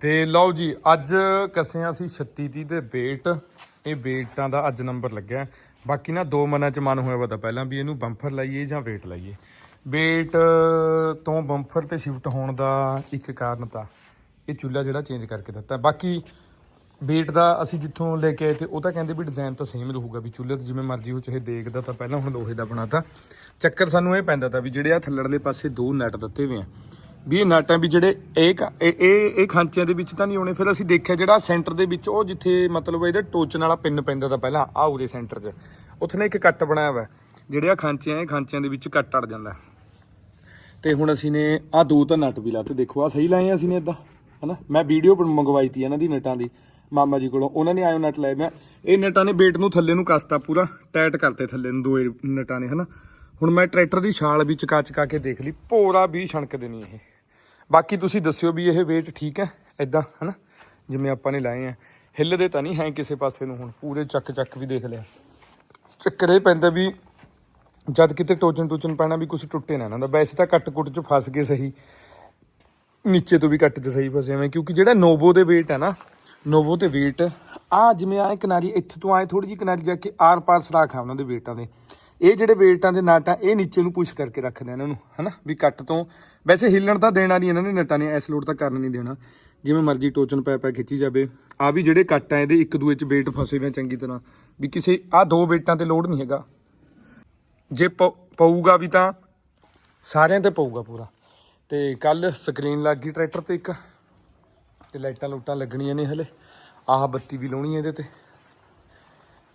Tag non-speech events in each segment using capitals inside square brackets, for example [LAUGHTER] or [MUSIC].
ਤੇ ਲਓ ਜੀ, ਅੱਜ ਕੱਸਿਆ ਸੀ 36 30 ਦੇ ਵੇਟ ਇਹ ਵੇਟਾਂ ਦਾ ਅੱਜ ਨੰਬਰ ਲੱਗਿਆ। ਬਾਕੀ ਨਾ ਦੋ ਮਨਾਂ ਚ ਮਨ ਹੋਇਆ ਪਤਾ ਪਹਿਲਾਂ ਵੀ ਇਹਨੂੰ ਬੰਫਰ ਲਾਈਏ ਜਾਂ ਵੇਟ ਲਾਈਏ। ਵੇਟ ਤੋਂ ਬੰਫਰ ਤੇ ਸ਼ਿਫਟ ਹੋਣ ਦਾ ਇੱਕ ਕਾਰਨ ਤਾਂ ਇਹ ਚੁੱਲ੍ਹਾ ਜਿਹੜਾ ਚੇਂਜ ਕਰਕੇ ਦਿੱਤਾ। ਬਾਕੀ ਵੇਟ ਦਾ ਅਸੀਂ ਜਿੱਥੋਂ ਲੈ ਕੇ ਆਏ ਤੇ ਉਹ ਤਾਂ ਕਹਿੰਦੇ ਵੀ ਡਿਜ਼ਾਈਨ ਤਾਂ ਸੇਮ ਰਹੂਗਾ ਵੀ ਚੁੱਲ੍ਹੇ ਤੇ ਜਿਵੇਂ ਮਰਜ਼ੀ ਹੋ, ਚਾਹੇ ਦੇਖਦਾ ਤਾਂ ਪਹਿਲਾਂ ਹੁਣ ਲੋਹੇ ਦਾ ਬਣਾਤਾ ਚੱਕਰ ਸਾਨੂੰ ਇਹ ਪੈਂਦਾ ਤਾਂ ਵੀ ਜਿਹੜੇ ਆ ਥੱਲੜਲੇ ਪਾਸੇ ਦੋ ਨਟ ਦਿੱਤੇ ਹੋਏ ਆ ਵੀ ਇਹ ਨਟ ਹੈ ਵੀ ਜਿਹੜੇ ਇਹ ਕ- ਇਹ ਇਹ ਇਹ ਖਾਂਚਿਆਂ ਦੇ ਵਿੱਚ ਤਾਂ ਨਹੀਂ ਆਉਣੇ। ਫਿਰ ਅਸੀਂ ਦੇਖਿਆ ਜਿਹੜਾ ਸੈਂਟਰ ਦੇ ਵਿੱਚ ਉਹ ਜਿੱਥੇ ਮਤਲਬ ਇਹਦੇ ਟੋਚਨ ਵਾਲਾ ਪਿੰਨ ਪੈਂਦਾ ਤਾਂ ਪਹਿਲਾਂ ਆ ਉਰੇ ਸੈਂਟਰ 'ਚ। ਉੱਥੇ ਨਾ ਇੱਕ ਕੱਟ ਬਣਾਇਆ ਹੋਇਆ ਜਿਹੜੇ ਆ ਖਾਂਚੇ ਆ ਇਹ ਖਾਂਚਿਆਂ ਦੇ ਵਿੱਚ ਕੱਟ ਅੜ ਜਾਂਦਾ। ਹੈ। ਤੇ ਹੁਣ ਅਸੀਂ ਨੇ ਆ ਦੋ ਤਾਂ ਨਟ ਵੀ ਲਾਤੇ। ਦੇਖੋ ਆ ਸਹੀ ਲਾਏ ਆ ਅਸੀਂ ਨੇ ਇਦਾਂ ਹਨਾ? ਮੈਂ ਵੀਡੀਓ ਮੰਗਵਾਈ ਤੀ ਇਹਨਾਂ ਦੀ ਨਟਾਂ ਦੀ, ਮਾਮਾ ਜੀ ਕੋਲੋਂ। ਉਹਨਾਂ ਨੇ ਆਇਓ ਨਟ ਲਾਏ ਮੈਂ। ਇਹ ਨਟਾਂ ਨੇ ਬੇਟ ਨੂੰ ਥੱਲੇ ਨੂੰ ਕੱਸਤਾ ਪੂਰਾ ਟਾਈਟ ਕਰਤੇ ਥੱਲੇ ਨੂੰ ਦੋਏ ਨਟਾਂ ਨੇ, ਹਨਾ? ਹੁਣ ਮੈਂ ਟਰੈਕਟਰ ਦੀ ਛਾਲ ਵੀ ਚਕਾ ਚਕਾ ਕੇ ਦੇਖ ਲਈ ਭੋਰਾ ਵੀ ਛਣਕਦੇ ਨਹੀਂ ਇਹ। ਬਾਕੀ ਤੁਸੀਂ ਦੱਸਿਓ ਵੀ ਇਹ weight ਠੀਕ ਹੈ? ਇਦਾਂ ਹਨਾ? ਜਿਵੇਂ ਆਪਾਂ ਨੇ ਲਾਏ ਆ। ਹਿੱਲਦੇ ਤਾਂ ਨਹੀਂ ਹੈ ਕਿਸੇ ਪਾਸੇ ਨੂੰ ਹੁਣ। ਪੂਰੇ ਚੱਕ ਚੱਕ ਵੀ ਦੇਖ ਲਿਆ। ਚੱਕਰ ਇਹ ਪੈਂਦਾ ਵੀ ਜਦ ਕਿਤੇ ਟੋਚਨ ਟੋਚਨ ਪੈਣਾ ਵੀ ਕੁਝ ਟੁੱਟੇ ਨਾ ਇਹਨਾਂ ਦਾ ਵੈਸੇ ਤਾਂ ਕੱਟ ਕੁੱਟ ਚ ਫਸ ਗਏ ਸਹੀ। ਨੀਚੇ ਤੋਂ ਵੀ ਕੱਟ ਚ ਸਹੀ ਫਸੇ ਐਵੇਂ। ਕਿਉਂਕਿ ਜਿਹੜਾ ਨੋਵੋ ਦੇ weight ਹੈ ਨਾ, ਨੋਵੋ ਤੇ weight ਆ ਜਿਵੇਂ ਆ ਕਿਨਾਰੀ ਇੱਥੇ ਤੋਂ ਆਏ ਥੋੜੀ ਜਿਹੀ ਕਿਨਾਰੀ ਜਾ ਕੇ ਆਰ ਪਾਰ ਸਰਾਖ ਆ ਉਹਨਾਂ ਦੇ weighਟਾਂ ਦੇ। ਇਹ ਜਿਹੜੇ ਵੇਲਟਾਂ ਦੇ ਨਟ ਆ ਇਹ ਨੀਚੇ ਨੂੰ ਪੁਸ਼ ਕਰਕੇ ਰੱਖਦੇ ਆ ਇਹਨਾਂ ਨੂੰ ਹਨਾ? ਵੀ ਕੱਟ ਤੋਂ, ਵੈਸੇ ਹਿੱਲਣ ਤਾਂ ਦੇਣਾ ਨਹੀਂ ਇਹਨਾਂ ਨੇ, ਨਟਾਂ ਨੇ ਐਸ ਲੋਡ ਤਾਂ ਕਰਨ ਨਹੀਂ ਦੇਣਾ। ਜਿਵੇਂ ਮਰਜ਼ੀ ਟੋਚਨ ਪੈ ਪੈ ਖਿੱਚੀ ਜਾਵੇ। ਆ ਵੀ ਜਿਹੜੇ ਕੱਟ ਆ, ਇਹਦੇ ਇੱਕ ਦੂਏ ਚ weight ਫਸੇ ਹੋਏ ਚੰਗੀ ਤਰ੍ਹਾਂ। ਵੀ ਕਿਸੇ ਆ ਦੋ ਵੇਟਾਂ ਤੇ ਲੋਡ ਨਹੀਂ ਹੈਗਾ। ਜੇ ਪਊਗਾ ਵੀ ਤਾਂ ਸਾਰਿਆਂ ਤੇ ਪਊਗਾ ਪੂਰਾ। ਤੇ ਕੱਲ ਸਕਰੀਨ ਲੱਗ ਗਈ ਟਰੈਕਟਰ ਤੇ ਇੱਕ। ਤੇ ਲਾਈਟਾਂ ਲੂਟਾਂ ਲੱਗਣੀਆਂ ਨੇ ਹਲੇ। ਆਹ ਬੱਤੀ ਵੀ ਲਾਉਣੀ ਹੈ ਇਹਦੇ ਤੇ।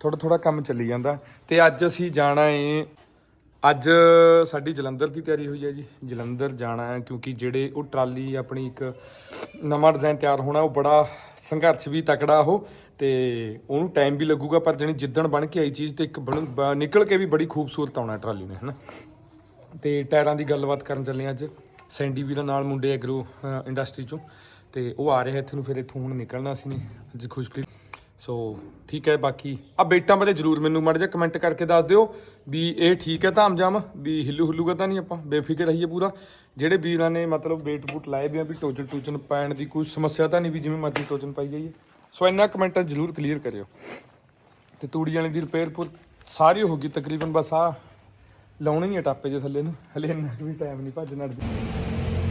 ਥੋੜਾ ਥੋੜਾ ਕੰਮ ਚੱਲੀ ਜਾਂਦਾ। ਤੇ ਅੱਜ ਅਸੀਂ ਜਾਣਾ ਏ, ਅੱਜ ਸਾਡੀ ਜਲੰਧਰ ਦੀ ਤਿਆਰੀ ਹੋਈ ਹੈ ਜੀ। ਜਲੰਧਰ ਜਾਣਾ ਹੈ ਕਿਉਂਕਿ ਜਿਹੜੇ ਉਹ ਟਰਾਲੀ ਆਪਣੀ ਇੱਕ ਨਵਾਂ ਡਿਜ਼ਾਈਨ ਤਿਆਰ ਹੋਣਾ, ਉਹ ਬੜਾ ਸੰਘਰਸ਼ ਵੀ ਤਕੜਾ ਉਹ। ਤੇ ਉਹਨੂੰ ਟਾਈਮ ਵੀ ਲੱਗੂਗਾ, ਪਰ ਜਣੀ ਜਿੱਦਣ ਬਣ ਕੇ ਆਈ ਚੀਜ਼ ਤੇ ਇੱਕ ਬਣ- ਬ- ਨਿਕਲ ਕੇ ਵੀ ਬੜੀ ਖੂਬਸੂਰਤ ਆਉਣਾ ਟਰਾਲੀ ਨੇ, ਹਨਾ। ਤੇ ਟਾਇਰਾਂ ਦੀ ਗੱਲਬਾਤ ਕਰਨ ਚੱਲੇ ਹਾਂ ਅੱਜ, ਸੈਂਡੀ ਵੀ ਦਾ ਨਾਲ ਮੁੰਡੇ ਐਗਰੋ ਇੰਡਸਟਰੀ ਚੋਂ। ਤੇ ਉਹ ਆ ਰਹੇ ਇੱਥੇ ਨੂੰ, ਫਿਰ ਇੱਥੋਂ ਹੁਣ ਨਿਕਲਣਾ ਸੀ ਨੇ, ਅੱਜ ਖੁਸ਼ਪ੍ਰੀਤ ਸੋ ਠੀਕ ਹੈ, ਬਾਕੀ ਆ ਬੇਟਾਂ ਬਾਰੇ ਜਰੂਰ ਮੈਨੂੰ ਮੜ ਜਾ ਕਮੈਂਟ ਕਰਕੇ ਦੱਸ ਦਿਓ ਵੀ ਇਹ ਠੀਕ ਹੈ ਧਾਮਜਾਮ ਵੀ ਹਿੱਲੂ ਹੁੱਲੂਗਾ ਤਾਂ ਨਹੀਂ ਆਪਾਂ, ਬੇਫਿਕਰ ਰਹੀਏ ਪੂਰਾ। ਜਿਹੜੇ ਵੀਰਾਂ ਨੇ ਮਤਲਬ ਵੇਟ ਬੂਟ ਲਾਏ ਵੀ ਆ ਵੀ ਟੋਚਨ ਟੂਚਨ ਪੈਣ ਦੀ ਕੋਈ ਸਮੱਸਿਆ ਤਾਂ ਨਹੀਂ ਵੀ ਜਿਵੇਂ ਮਰਜ਼ੀ ਟੋਚਨ ਪਾਈ ਜਾਈਏ। ਸੋ ਇੰਨਾ ਕਮੈਂਟਾਂ ਜਰੂਰ ਕਲੀਅਰ ਕਰਿਓ। ਤੇ ਤੂੜੀ ਵਾਲੀ ਦੀ ਰਿਪੇਅਰ ਪੁਰ ਸਾਰੀ ਹੋ ਗਈ ਤਕਰੀਬਨ ਬਸ ਆ। ਲਾਉਣੇ ਹੀ ਹੈ ਟਾਪੇ ਜੇ ਥੱਲੇ ਨੂੰ, ਹਲੇ ਇੰਨਾ ਵੀ ਟਾਈਮ ਨਹੀਂ ਭੱਜਣਾ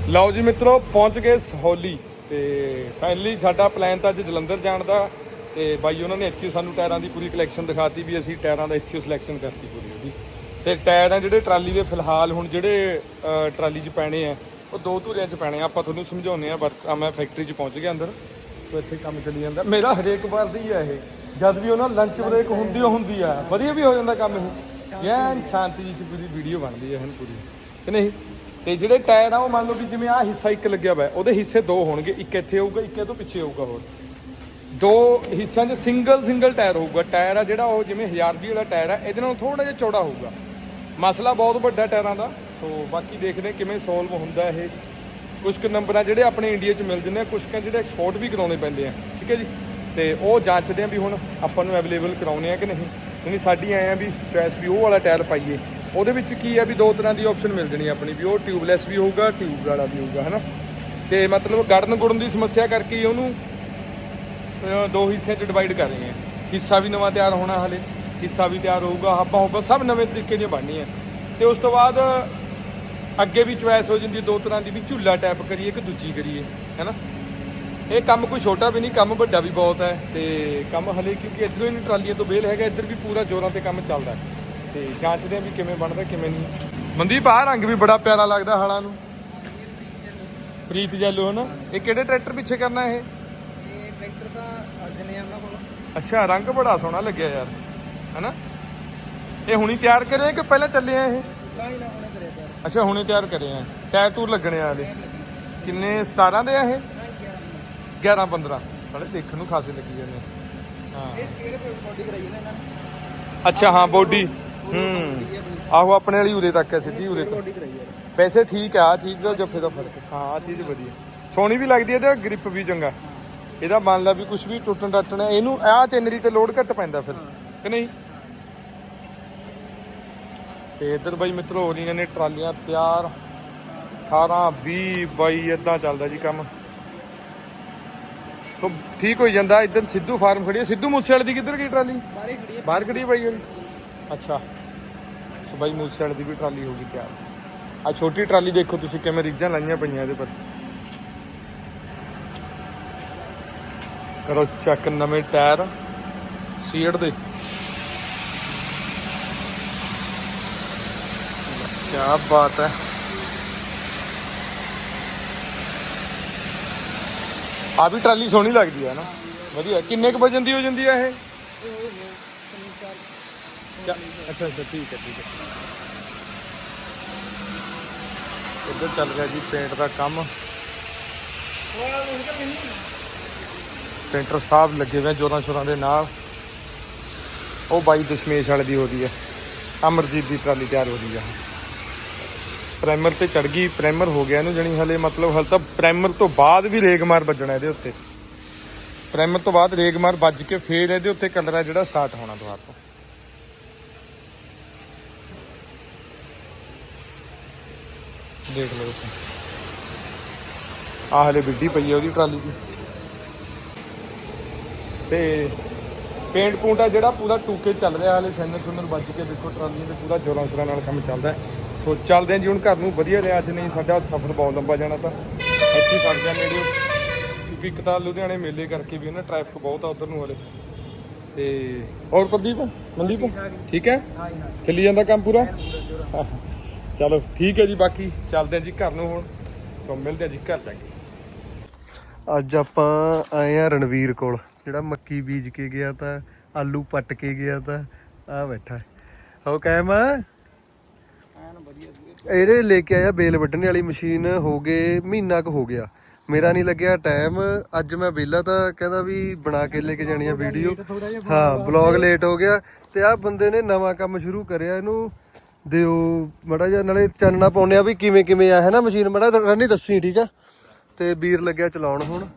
ਲਓ ਜੀ ਮਿੱਤਰੋ, ਪਹੁੰਚ ਗਏ ਸਹੌਲੀ ਤੇ ਫਾਈਨਲੀ ਸਾਡਾ ਪਲਾਨ ਤਾਂ ਅੱਜ ਜਲੰਧਰ ਜਾਣ ਦਾ ਤੇ ਬਾਈ ਉਹਨਾਂ ਨੇ ਇੱਥੇ ਸਾਨੂੰ ਟਾਇਰਾਂ ਦੀ ਪੂਰੀ ਕਲੈਕਸ਼ਨ ਦਿਖਾਤੀ ਵੀ ਅਸੀਂ ਟਾਇਰਾਂ ਦਾ ਇੱਥੇ ਸਿਲੈਕਸ਼ਨ ਕਰਤੀ ਪੂਰੀ ਉਹਦੀ। ਤੇ ਟਾਇਰ ਆ ਜਿਹੜੇ ਟਰਾਲੀ ਦੇ ਫਿਲਹਾਲ ਹੁਣ ਜਿਹੜੇ ਟਰਾਲੀ 'ਚ ਪੈਣੇ ਆ ਉਹ ਦੋ ਧੂਰਿਆਂ 'ਚ ਪੈਣੇ ਆ। ਆਪਾਂ ਤੁਹਾਨੂੰ ਸਮਝਾਉਂਦੇ ਆ ਬਟ ਆ ਮੈਂ ਫੈਕਟਰੀ 'ਚ ਪਹੁੰਚ ਗਿਆ ਅੰਦਰ। ਤੇ ਇੱਥੇ ਕੰਮ ਚੱਲੀ ਜਾਂਦਾ। ਮੇਰਾ ਹਰੇਕ ਵਾਰ ਦੀ ਆ ਇਹ। ਜਦ ਵੀ ਉਹਨਾਂ ਲੰਚ ਬ੍ਰੇਕ ਹੁੰਦੀ ਓ ਹੁੰਦੀ ਆ। ਵਧੀਆ ਵੀ ਹੋ ਜਾਂਦਾ ਕੰਮ ਇਹ। ਐਨ ਸ਼ਾਂਤੀ ਜਿਹੀ ਪੂਰੀ ਵੀਡੀਓ ਬਣਦੀ ਹੈ ਹਨ ਪੂਰੀ। ਕਿ ਨਹੀਂ? ਤੇ ਜਿਹੜੇ ਟਾਇਰ ਆ ਉਹ ਮੰਨ ਲਓ ਵੀ ਜਿਵੇਂ ਆ ਹਿੱਸਾ ਇੱਕ ਲੱਗਿਆ ਹੋਇਆ ਹੈ, ਉਹਦੇ ਹਿੱਸੇ ਦੋ ਹੋਣਗੇ। ਇੱਕ ਇੱਥੇ ਹੋਊਗਾ ਇੱਕ ਇਹ ਤੋਂ ਪਿੱਛੇ ਹੋਊਗਾ ਹੋਰ। ਦੋ ਹਿੱਸਿਆਂ 'ਚ ਸਿੰਗਲ ਸਿੰਗਲ ਟਾਇਰ ਹੋਊਗਾ। ਟਾਇਰ ਆ ਜਿਹੜਾ ਉਹ ਜਿਵੇਂ 1000 ਵਾਲਾ ਟਾਇਰ ਆ, ਇਹਦੇ ਨਾਲੋਂ ਥੋੜਾ ਜਿਹਾ ਚੌੜਾ ਹੋਊਗਾ। ਮਸਲਾ ਬਹੁਤ ਵੱਡਾ ਟਾਇਰਾਂ ਦਾ, ਸੋ ਬਾਕੀ ਦੇਖਦੇ ਕਿਵੇਂ ਸੋਲਵ ਹੁੰਦਾ ਇਹ। ਕੁਝ ਕੁ ਨੰਬਰ ਆ ਜਿਹੜੇ ਆਪਣੇ ਇੰਡੀਆ 'ਚ ਮਿਲ ਜਾਂਦੇ ਆ ਕੁਝ ਕੁ ਜਿਹੜੇ ਐਕਸਪੋਰਟ ਵੀ ਕਰਾਉਣੇ ਪੈਂਦੇ ਆ, ਠੀਕ ਹੈ ਜੀ? ਤੇ ਉਹ ਜਾਂਚਦੇ ਆ ਵੀ ਹੁਣ ਆਪਾਂ ਨੂੰ ਅਵੇਲੇਬਲ ਕਰਾਉਣੇ ਆ ਕਿ ਨਹੀਂ। ਨਹੀਂ ਸਾਡੀ ਆਏ ਆ ਵੀ ਚੋਇਸ ਵੀ ਉਹ ਵਾਲਾ ਟਾਇਰ ਪਾਈਏ। ਉਹਦੇ ਵਿੱਚ ਕੀ ਆ ਵੀ ਦੋ ਤਰ੍ਹਾਂ ਦੀ ਆਪਸ਼ਨ ਮਿਲ ਜਣੀ ਆਪਣੀ ਵੀ, ਉਹ ਟਿਊਬਲੈਸ ਵੀ ਹੋਊਗਾ ਟਿਊਬ ਵਾਲਾ ਵੀ ਹੋਊਗਾ, ਹਨਾ? ਤੇ ਮਤਲਬ ਗੜਨ ਗੁੜਨ ਦੀ ਸਮੱਸਿਆ ਕਰਕੇ ਉਹਨੂੰ ਦੋ ਹਿੱਸਿਆਂ 'ਚ ਡਿਵਾਈਡ ਕਰ ਰਹੇ ਹਾਂ। ਹਿੱਸਾ ਵੀ ਨਵਾਂ ਤਿਆਰ ਹੋਣਾ ਹਲੇ, ਹਿੱਸਾ ਵੀ ਤਿਆਰ ਹੋਊਗਾ ਹੱਬਾਂ ਹੁੱਬਾਂ ਸਭ ਨਵੇਂ ਤਰੀਕੇ ਦੀਆਂ ਬਣਨੀਆਂ। ਤੇ ਉਸ ਤੋਂ ਬਾਅਦ ਅੱਗੇ ਵੀ ਚੁਆਇਸ ਹੋ ਜਾਂਦੀ ਹੈ ਦੋ ਤਰ੍ਹਾਂ ਦੀ ਵੀ ਝੂਲਾ ਟੈਪ ਕਰੀਏ ਕਿ ਦੂਜੀ ਕਰੀਏ, ਹੈਨਾ? ਇਹ ਕੰਮ ਕੋਈ ਛੋਟਾ ਵੀ ਨਹੀਂ, ਕੰਮ ਵੱਡਾ ਵੀ ਬਹੁਤ ਹੈ, ਤੇ ਕੰਮ ਹਲੇ ਕਿਉਂਕਿ ਇੱਧਰੋਂ ਹੀ ਨਹੀਂ, ਟਰਾਲੀਆਂ ਤੋਂ ਬੇਲ ਹੈਗਾ, ਇੱਧਰ ਵੀ ਪੂਰਾ ਜ਼ੋਰਾਂ ਤੇ ਕੰਮ ਚੱਲਦਾ ਹੈ। ਤੇ ਜਾਂਚਦੇ ਆ ਵੀ ਕਿਵੇਂ ਬਣਦਾ, ਕਿਵੇਂ ਨਹੀਂ। ਮਨਦੀਪ, ਆਹ ਰੰਗ ਵੀ ਬੜਾ ਪਿਆਰਾ ਲੱਗਦਾ ਹਾਲਾਂ ਨੂੰ। ਪ੍ਰੀਤ ਜੈਲੋ, ਹਨਾ? ਇਹ ਕਿਹੜੇ ਟਰੈਕਟਰ ਪਿੱਛੇ ਕਰਨਾ ਇਹ? ਇਹ ਟਰੈਕਟਰ ਤਾਂ ਅੱਛਾ ਰੰਗ ਬੜਾ ਸੋਹਣਾ ਲੱਗਿਆ ਯਾਰ ਹੈਨਾ? ਇਹ ਹੁਣੀ ਤਿਆਰ ਕਰੇ ਆ ਕਿ ਪਹਿਲਾਂ ਚੱਲੇ ਆ ਇਹ? ਕਰਿਆ ਅੱਛਾ ਹੁਣੇ ਤਿਆਰ ਕਰੇ ਆ। ਟਾਇਰ ਟੂਰ ਲੱਗਣੇ ਆ ਇਹਦੇ। ਕਿੰਨੇ 17 ਦੇ ਆ ਇਹ? 11 15 ਬੜੇ ਦੇਖਣ ਨੂੰ ਖਾਸੇ ਲੱਗੀ ਜਾਂਦੇ। ਹਾਂ। ਇਹ ਬੋਡੀ ਕਰਾਈ ਨਾ ਇਹਨਾਂ ਨੇ। ਅੱਛਾ ਹਾਂ ਬੋਡੀ ਹੂੰ। ਆਹੋ ਆਪਣੇ ਵਾਲੀ ਉਰੇ ਤੱਕ ਹੈ ਸਿੱਧੀ ਉਰੇ ਤੋਂ ਬੋਡੀ ਕਰਾਈ ਯਾਰ ਵੈਸੇ ਠੀਕ ਆ ਚੀਜ਼ ਦਾ ਜੱਫੇ ਦਾ ਫ਼ਰਕ। ਹੈ। ਹਾਂ ਆ ਚੀਜ਼ ਵਧੀਆ। ਸੋਹਣੀ ਵੀ ਲੱਗਦੀ ਹੈ ਤੇ ਗ੍ਰਿਪ ਵੀ ਚੰਗਾ। ਇਹਦਾ ਮੰਨ ਲਾ ਵੀ ਕੁਝ ਵੀ ਟੁੱਟਣ ਟੱਟਣਾ ਇਹਨੂੰ ਆਹ ਚੈਨਰੀ ਤੇ ਲੋਡ ਘੱਟ ਪੈਂਦਾ ਫਿਰ ਕਿ ਨਹੀਂ? ਤੇ ਇੱਧਰ ਬਾਈ ਮਿੱਤਰੋ ਹੋ ਰਹੀਆਂ ਨੇ ਟਰਾਲੀਆਂ ਤਿਆਰ। 18 20 22 ਇਦਾਂ ਚੱਲਦਾ ਜੀ ਕੰਮ। ਸੋ ਠੀਕ ਹੋਈ ਜਾਂਦਾ ਇੱਧਰ ਸਿੱਧੂ ਫਾਰਮ ਖੜੀ ਹੈ ਸਿੱਧੂ ਮੂਸੇ ਵਾਲੇ ਦੀ ਕਿੱਧਰ ਗਈ ਟਰਾਲੀ? ਹੈ ਬਾਹਰ ਖੜੀ ਹੈ ਬਾਈ ਅੱਛਾ। ਸੋ ਬਾਈ ਮੂਸੇ ਵਾਲੇ ਦੀ ਵੀ ਟਰਾਲੀ ਹੋ ਗਈ ਤਿਆਰ। ਆ ਛੋਟੀ ਟਰਾਲੀ ਦੇਖੋ ਤੁਸੀਂ ਕਿਵੇਂ ਰੀਝਾਂ ਲਾਈਆਂ ਪਈਆਂ ਇਹਦੇ ਪਰ। ਕਰੋ ਚੈੱਕ ਨਵੇਂ ਟਾਇਰ ਸੀਟ ਦੇ। ਕੀ ਬਾਤ ਹੈ। ਆ ਵੀ ਟਰਾਲੀ ਸੋਹਣੀ ਲੱਗਦੀ ਹੈ ਨਾ। ਵਧੀਆ। ਕਿੰਨੇ ਕੁ ਵਜਨ ਦੀ ਹੋ ਜਾਂਦੀ ਹੈ ਇਹ? ਅੱਛਾ ਅੱਛਾ, ਠੀਕ ਹੈ ਠੀਕ ਹੈ। ਇੱਧਰ ਚੱਲ ਰਿਹਾ ਜੀ ਪੇਂਟ ਦਾ ਕੰਮ। ਪੇਂਟਰ ਸਾਹਿਬ ਲੱਗੇ ਹੋਏ ਜੋਰਾਂ ਸ਼ੋਰਾਂ ਦੇ ਨਾਲ। ਉਹ ਬਾਈ ਦਸ਼ਮੇਸ਼ ਵਾਲੇ ਦੀ ਹੋਦੀ ਹੈ ਅਮਰਜੀਤ ਦੀ ਟਰਾਲੀ ਤਿਆਰ ਹੋ ਰਹੀ ਹੈ ਪ੍ਰਾਈਮਰ ਤੇ ਚੜ ਗਈ, ਪ੍ਰਾਈਮਰ ਹੋ ਗਿਆ ਇਹਨੂੰ ਜਣੀ ਹਲੇ, ਮਤਲਬ ਹਲ ਤਾਂ ਪ੍ਰਾਈਮਰ ਤੋਂ ਬਾਅਦ ਵੀ ਰੇਗਮਾਰ ਵੱਜਣਾ ਇਹਦੇ ਉੱਤੇ। ਪ੍ਰਾਈਮਰ ਤੋਂ ਬਾਅਦ ਰੇਗਮਾਰ ਵੱਜ ਕੇ ਫੇਰ ਇਹਦੇ ਉੱਤੇ ਕਲਰ ਹੈ ਜਿਹੜਾ ਸਟਾਰਟ ਹੋਣਾ ਦੁਬਾਰਾ ਤੋਂ। ਦੇਖ ਲਓ ਤੁਸੀਂ। ਆਹ ਹਲੇ ਵਿੱਡੀ ਪਈ ਹੈ ਉਹਦੀ ਟਰਾਲੀ ਦੀ। ਤੇ ਪੇਂਟ ਪੂੰਟ ਆ ਜਿਹੜਾ ਪੂਰਾ ਟੂਕੇ ਚੱਲ ਰਿਹਾ ਹਲੇ ਸੈਨਰ ਸੁਨਰ ਵੱਜ ਕੇ ਦੇਖੋ ਟਰਾਲੀਆਂ ਤੇ ਪੂਰਾ ਜੋਰਾਂ ਸ਼ੋਰਾਂ ਨਾਲ ਕੰਮ ਚੱਲਦਾ। ਸੋ ਚੱਲਦੇ ਹਾਂ ਜੀ ਹੁਣ ਘਰ ਨੂੰ ਵਧੀਆ ਰਿਹਾ ਅੱਜ ਨਹੀਂ ਸਾਡਾ ਸਫ਼ਰ ਬਹੁਤ ਲੰਬਾ ਜਾਣਾ ਤਾਂ। ਇੱਥੇ ਫੜ ਜਾ ਨੇੜੇ। ਕਿਉਂਕਿ ਇੱਕ ਤਾਂ ਲੁਧਿਆਣੇ ਮੇਲੇ ਕਰਕੇ ਵੀ ਨਾ ਟ੍ਰੈਫਿਕ ਬਹੁਤ ਆ ਉਧਰ ਨੂੰ ਹਲੇ। ਤੇ ਹੋਰ ਪ੍ਰਦੀਪ ਮਨਦੀਪ? ਠੀਕ ਹੈ? ਹਾਂ ਜੀ ਹਾਂ ਚੱਲੀ ਜਾਂਦਾ ਕੰਮ ਪੂਰਾ? ਚਲੋ ਠੀਕ ਹੈ ਜੀ ਬਾਕੀ ਚੱਲਦੇ ਹਾਂ ਜੀ ਘਰ ਨੂੰ ਹੁਣ। ਸੋ ਮਿਲਦੇ ਹਾਂ ਜੀ ਘਰ ਜਾ ਕੇ। ਅੱਜ ਆਪਾਂ ਆਏ ਆ ਰਣਵੀਰ ਕੋਲ। ਜਿਹੜਾ ਮੱਕੀ ਬੀਜ ਕੇ ਗਿਆ ਤਾਂ, ਆਲੂ ਪੱਟ ਕੇ ਗਿਆ ਤਾਂ ਆ ਬੈਠਾ। ਹੋ ਕਾਇਮ ਐਨ ਇਹਦੇ ਲੈ ਕੇ ਆਇਆ ਬੇਲ ਵੱਢਣ ਵਾਲੀ ਮਸ਼ੀਨ, ਹੋ ਗਏ, ਮਹੀਨਾ ਕੁ ਹੋ ਗਿਆ। ਮੇਰਾ ਨਹੀਂ ਲੱਗਿਆ ਟਾਈਮ ਅੱਜ ਮੈਂ ਵਿਹਲਾ ਤਾਂ ਕਹਿੰਦਾ ਵੀ ਬਣਾ ਕੇ ਲੈ ਕੇ ਜਾਣੀ ਆ ਵੀਡੀਓ ਹਾਂ ਬਲੌਗ ਲੇਟ ਹੋ ਗਿਆ ਤੇ ਆ ਬੰਦੇ ਨੇ ਨਵਾਂ ਕੰਮ ਸ਼ੁਰੂ ਕਰਿਆ, ਇਹਨੂੰ ਦਿਓ ਮੜਾ ਜਿਹਾ, ਨਾਲੇ ਚਾਨਣਾ ਪਾਉਂਦੇ ਆ ਵੀ ਕਿਵੇਂ ਕਿਵੇਂ ਆ, ਹੈ ਨਾ ਮਸ਼ੀਨ? ਮੜਾ ਰਣੀ ਦੱਸੀ, ਠੀਕ ਆ? ਤੇ ਵੀਰ ਲੱਗਿਆ ਚਲਾਉਣ ਹੁਣ।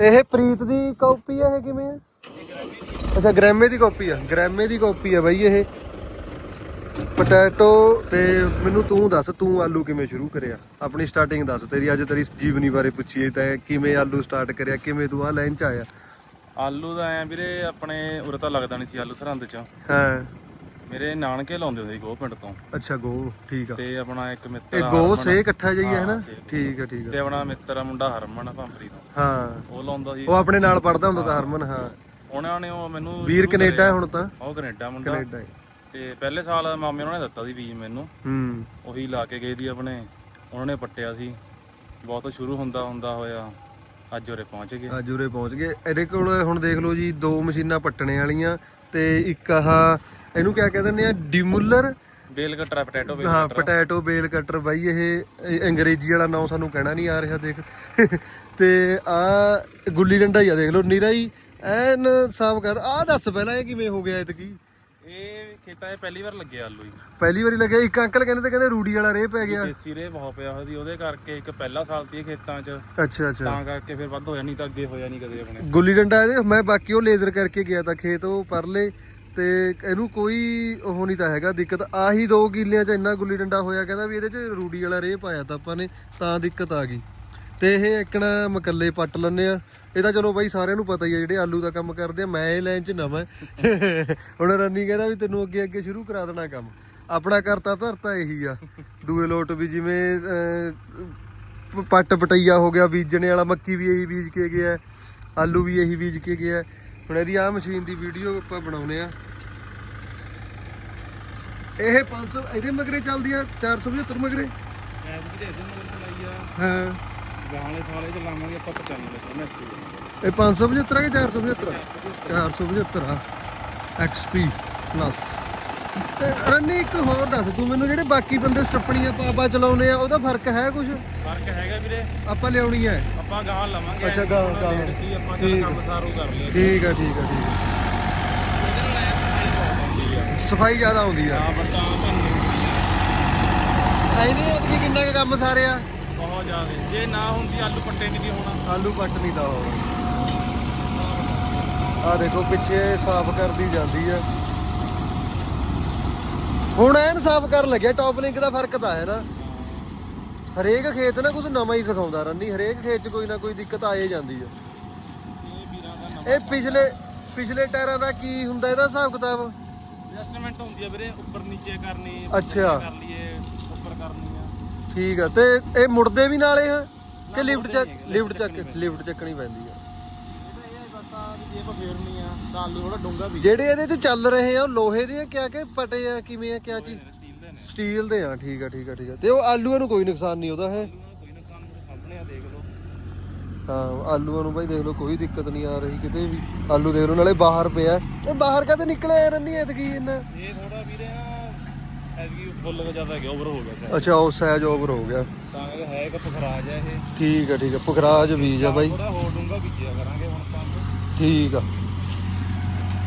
ਇਹ ਪ੍ਰੀਤ ਦੀ ਕਾਪੀ ਆ ਇਹ ਕਿਵੇਂ ਆ? ਅੱਛਾ ਗ੍ਰੈਮੇ ਦੀ ਕਾਪੀ ਆ। ਗ੍ਰੈਮੇ ਦੀ ਕਾਪੀ ਆ ਬਾਈ ਇਹ। ਪੋਟੈਟੋ ਤੇ ਮੈਨੂੰ ਤੂੰ ਦੱਸ ਤੂੰ ਆਲੂ ਕਿਵੇਂ ਸ਼ੁਰੂ ਕਰਿਆ? ਆਪਣੀ ਸਟਾਰਟਿੰਗ ਦੱਸ ਤੇਰੀ ਅੱਜ ਤੇਰੀ ਜੀਵਨੀ ਬਾਰੇ ਪੁੱਛੀਏ ਤਾਂ ਕਿਵੇਂ ਆਲੂ ਸਟਾਰਟ ਕਰਿਆ ਕਿਵੇਂ ਤੂੰ ਆ ਲਾਈਨ ਚ ਆਇਆ? ਆਲੂ ਦਾ ਐ ਵੀਰੇ ਆਪਣੇ ਉਰੇ ਤਾਂ ਲੱਗਦਾ ਨਹੀਂ ਸੀ ਆਲੂ ਸਰਹੰਦ ਚ। ਹਾਂ। ਮੇਰੇ ਨਾਨਕੇ ਲਾਉਂਦੇ ਹੁੰਦੇ ਸੀ ਗੋਹ ਪਿੰਡ ਤੋਂ। ਅੱਛਾ ਗੋ ਠੀਕ ਆ। ਤੇ ਆਪਣਾ ਇੱਕ ਮਿੱਤਰ ਇਹ ਆ ਗੋ ਸੇ ਇਕੱਠਾ ਜਾਈਏ ਹੈ ਨਾ। ਠੀਕ ਆ ਠੀਕ ਤੇ ਆ ਆਪਣਾ ਮਿੱਤਰ ਆ ਮੁੰਡਾ ਹਰਮਨ ਭੰਬਰੀ ਤੋਂ। ਹਾਂ। ਉਹ ਲਾਉਂਦਾ ਸੀ। ਉਹ ਆਪਣੇ ਨਾਲ ਪੜਦਾ ਹੁੰਦਾ ਤਾਂ ਹਰਮਨ ਹਾਂ। ਉਹਨਾਂ ਨੇ ਉਹ ਮੈਨੂੰ ਵੀਰ ਕੈਨੇਡਾ। ਹੁਣ ਤਾਂ। ਉਹ ਕੈਨੇਡਾ ਮੁੰਡਾ। ਕੈਨੇਡਾ। ਤੇ ਪਹਿਲੇ ਸਾਲ ਮਾਮੇ ਉਹਨਾਂ ਨੇ ਦਿੱਤਾ ਸੀ ਬੀਜ ਮੈਨੂੰ। ਹੂੰ। ਉਹੀ ਲਾ ਕੇ ਗਏ ਦੀ ਆਪਣੇ। ਉਹਨਾਂ ਨੇ ਪੱਟਿਆ ਸੀ। ਬਹੁਤ ਸ਼ੁਰੂ ਹੁੰਦਾ ਹੁੰਦਾ ਹੋਇਆ। ਅੱਜ ਉਰੇ ਪਹੁੰਚ ਗਏ। ਅੱਜ ਉਰੇ ਪਹੁੰਚ ਗਏ। ਇਹਦੇ ਕੋਲ ਹੁਣ ਦੇਖ ਲਓ ਜੀ ਦੋ ਮਸ਼ੀਨਾਂ ਪੱਟਣੇ ਵਾਲੀਆਂ। ਤੇ ਇੱਕ ਆਹ ਇਹਨੂੰ ਕਿਆ ਕਹਿ ਦਿੰਦੇ ਆ? ਡਿਮੂਲਰ। ਬੇਲ ਕਟਰ ਪੋਟੈਟੋ ਬੇਲ ਹਾਂ ਕਟਰ। ਪੋਟੈਟੋ ਬੇਲ ਕਟਰ ਬਾਈ ਇਹ ਇਹ ਅੰਗਰੇਜ਼ੀ ਵਾਲਾ ਨਾਮ ਸਾਨੂੰ ਕਹਿਣਾ ਨਹੀਂ ਆ ਰਿਹਾ ਦੇਖ। ਤੇ ਆ ਗੁੱਲੀ ਡੰਡਾ ਹੀ ਆ ਦੇਖ ਲਓ ਨੀਰਾ ਹੀ ਐਨ ਸਾਫ਼ ਕਰ। ਆ ਦੱਸ ਪਹਿਲਾਂ ਇਹ ਕਿਵੇਂ ਹੋ ਗਿਆ ਇਤਕੀ ਇਹ ਖੇਤਾਂ 'ਚ ਪਹਿਲੀ ਵਾਰ ਲੱਗੇ ਆਲੂ ਹੀ ਪਹਿਲੀ ਵਾਰੀ ਲੱਗਿਆ ਇੱਕ ਅੰਕਲ ਕਹਿੰਦੇ ਤੇ ਕਹਿੰਦੇ ਰੂੜੀ ਵਾਲਾ ਰੇਹ ਪੈ ਗਿਆ। ਦੇਸੀ ਰੇ ਬਹੁਤ ਪਿਆ ਸੀ ਉਹਦੇ ਕਰਕੇ ਇੱਕ ਪਹਿਲਾ ਸਾਲ ਤੀ ਖੇਤਾਂ 'ਚ। ਅੱਛਾ ਅੱਛਾ। ਤਾਂ ਕਰਕੇ ਫਿਰ ਵੱਧ ਹੋਇਆ ਨਹੀਂ ਤਾਂ ਅੱਗੇ ਹੋਇਆ ਨਹੀਂ ਕਦੇ ਆਪਣੇ। ਗੁੱਲੀ ਡੰਡਾ ਇਹਦੇ ਮੈਂ ਬਾਕੀ ਉਹ ਲੇਜ਼ਰ ਕਰਕੇ ਗਿਆ ਤਾਂ ਖੇਤ ਉਹ ਪਰਲੇ ਤੇ ਇਹਨੂੰ ਕੋਈ ਉਹ ਨਹੀਂ ਤਾਂ ਹੈਗਾ ਦਿੱਕਤ। ਆਹੀ ਦੋ ਕਿੱਲਿਆਂ 'ਚ ਇੰਨਾ ਗੁੱਲੀ ਡੰਡਾ ਹੋਇਆ ਕਹਿੰਦਾ ਵੀ ਇਹਦੇ 'ਚ ਰੂੜੀ ਵਾਲਾ ਰੇਹ ਪਾਇਆ ਤਾਂ ਆਪਾਂ ਨੇ ਤਾਂ ਦਿੱਕਤ ਆ ਗਈ। ਤੇ ਇਹ ਇੱਕਣਾ ਮਕੱਲੇ ਪੱਟ ਲੈਂਦੇ ਆ। ਇਹ ਤਾਂ ਚਲੋ ਬਾਈ ਸਾਰਿਆਂ ਨੂੰ ਪਤਾ ਹੀ ਆ ਜਿਹੜੇ ਆਲੂ ਦਾ ਕੰਮ ਕਰਦੇ ਆ ਮੈਂ ਇਹ ਲਾਈਨ 'ਚ ਨਵਾਂ [LAUGHS] ਹੁਣ ਰੰਨੀ ਕਹਿੰਦਾ ਵੀ ਤੈਨੂੰ ਅੱਗੇ ਅੱਗੇ ਸ਼ੁਰੂ ਕਰਾ ਦੇਣਾ ਕੰਮ। ਆਪਣਾ ਕਰਤਾ ਧਰਤਾ ਇਹੀ ਆ। ਦੂਏ ਲੋਟ ਵੀ ਜਿਵੇਂ ਪੱਟ ਪਟਈਆ ਹੋ ਗਿਆ ਬੀਜਣੇ ਵਾਲਾ ਮੱਕੀ ਵੀ ਇਹੀ ਬੀਜ ਕੇ ਗਿਆ ਆਲੂ ਵੀ ਇਹੀ ਬੀਜ ਕੇ ਗਿਆ। ਹੁਣ ਇਹਦੀ ਆ ਮਸ਼ੀਨ ਦੀ ਵੀਡੀਓ ਆਪਾਂ ਬਣਾਉਨੇ ਆ। ਇਹ 500 ਇਹਦੇ ਮਗਰੇ ਚੱਲਦੀ ਆ 475 ਮਗਰੇ? ਹਾਂ। ਗਾਲੇ ਸਾਲੇ ਚ ਲਾਵਾਂਗੇ ਆਪਾਂ 95 ਮੈਸੀ ਇਹ 575 ਆ ਕਿ 475 475 ਆ? ਪਲੱਸ ਤੇ ਰੰਨੀ ਇੱਕ ਹੋਰ ਦੱਸ ਤੂੰ ਮੈਨੂੰ ਜਿਹੜੇ ਬਾਕੀ ਬੰਦੇ ਸਟੱਪਣੀਆਂ ਪਾਪਾ ਚਲਾਉਨੇ ਆ ਉਹਦਾ ਫ਼ਰਕ ਹੈ ਕੁਝ ਫ਼ਰਕ ਹੈਗਾ ਵੀਰੇ। ਆਪਾਂ ਲਿਆਉਣੀ ਹੈ। ਆਪਾਂ ਗਾਂ ਲਵਾਂਗੇ। ਅੱਛਾ, ਗਾਂਹ, ਹੁਣ ਗਾਂਹ। ਰੇਟ ਸੀ ਆਪਾਂ ਚੱਲ ਕੰਮ ਸਾਰੂ ਕਰ ਲਿਆ ਠੀਕ ਆ ਠੀਕ ਆ ਠੀਕ ਆ। ਸਫ਼ਾਈ ਜ਼ਿਆਦਾ ਆਉਂਦੀ ਆ। ਤਾਂ ਬੱਟਾ ਭੰਨ ਐ ਨਹੀਂ ਅੱਗੇ ਕਿੰਨਾ ਕੰਮ ਸਾਰਿਆ? ਬਹੁਤ ਜ਼ਿਆਦਾ ਜੇ ਨਾ ਹੁੰਦੀ ਆਲੂ ਪੱਟੇ ਨਹੀਂ ਦੀ ਹੋਣਾ। ਆਲੂ ਪੱਟ ਨਹੀਂ ਦਾ ਹੋਰ। ਆ ਦੇਖੋ ਪਿੱਛੇ ਸਾਫ਼ ਕਰਦੀ ਜਾਂਦੀ ਆ। ਹੁਣ ਐਨ ਸਾਫ਼ ਕਰਨ ਲੱਗਿਆ ਟੌਪ ਲਿੰਕ ਦਾ ਫ਼ਰਕ ਤਾਂ ਹੈ ਨਾ। ਹਰੇਕ ਖੇਤ ਨਾ ਕੁਝ ਨਵਾਂ ਹੀ ਸਿਖਾਉਂਦਾ ਰੰਨੀ ਹਰੇਕ ਖੇਤ 'ਚ ਕੋਈ ਨਾ ਕੋਈ ਦਿੱਕਤ ਆਏ ਜਾਂਦੀ ਆ। ਇਹ ਪਿਛਲੇ ਪਿਛਲੇ ਟਾਇਰਾਂ ਦਾ ਕੀ ਹੁੰਦਾ ਇਹਦਾ ਹਿਸਾਬ ਕਿਤਾਬ? ਐਡਜਸਟਮੈਂਟ ਹੁੰਦੀ ਆ ਵੀਰੇ ਉੱਪਰ ਨੀਚੇ ਕਰਨੀ ਅੱਛਾ। ਕਰ ਲਈਏ ਉੱਪਰ ਕਰਨੀ। ਠੀਕ ਆ ਤੇ ਇਹ ਮੁੜਦੇ ਵੀ ਨਾਲੇ ਆ ਕਿ ਲਿਫਟ ਚੱਕ ਲਿਫਟ ਚੱਕ ਲਿਫਟ ਚੱਕਣੀ ਪੈਂਦੀ ਆ। ਜਿਹੜੇ ਇਹਦੇ ਤੇ ਚੱਲ ਰਹੇ ਆ ਉਹ ਲੋਹੇ ਦੇ ਆ ਕਿਆ ਕਿ ਪਟੇ ਆ ਕਿਵੇਂ ਆ ਕਿਆ ਚੀਜ਼? ਸਟੀਲ ਦੇ ਆ ਠੀਕ ਆ ਠੀਕ ਆ ਠੀਕ ਆ। ਤੇ ਉਹ ਆਲੂਆਂ ਨੂੰ ਕੋਈ ਨੁਕਸਾਨ ਨਹੀਂ ਉਹਦਾ ਹੈ? ਆਲੂਆਂ ਨੂੰ ਭਾਈ ਦੇਖ ਲਓ। ਕੋਈ ਦਿੱਕਤ ਨਹੀਂ ਆ ਰਹੀ ਕਿਤੇ ਵੀ। ਆਲੂ ਦੇਖ ਲਓ ਨਾਲੇ ਬਾਹਰ ਪਿਆ। ਇਹ ਬਾਹਰ ਕਦੇ ਨਿਕਲਿਆ ਰੰਨੀ ਐਤਕੀ ਇਹਨਾਂ ਇਹ ਥੋੜਾ ਵੀਰੇ ਐਸੀ ਫੁੱਲ ਜ਼ਿਆਦਾ ਗਿਆ ਓਵਰ ਹੋ ਗਿਆ ਸ਼ਾਇਦ। ਅੱਛਾ ਉਹ ਸਾਈਜ਼ ਓਵਰ ਹੋ ਗਿਆ। ਤਾਂ ਹੈ ਇੱਕ ਪਖਰਾਜ ਆ ਇਹ। ਠੀਕ ਆ ਠੀਕ ਆ ਪੁਖਰਾਜ ਬੀਜ ਆ ਬਾਈ। ਥੋੜਾ ਹੋਰ ਡੂੰਗਾ ਬੀਜਿਆ ਕਰਾਂਗੇ ਹੁਣ ਆਪਾਂ ਠੀਕ ਆ।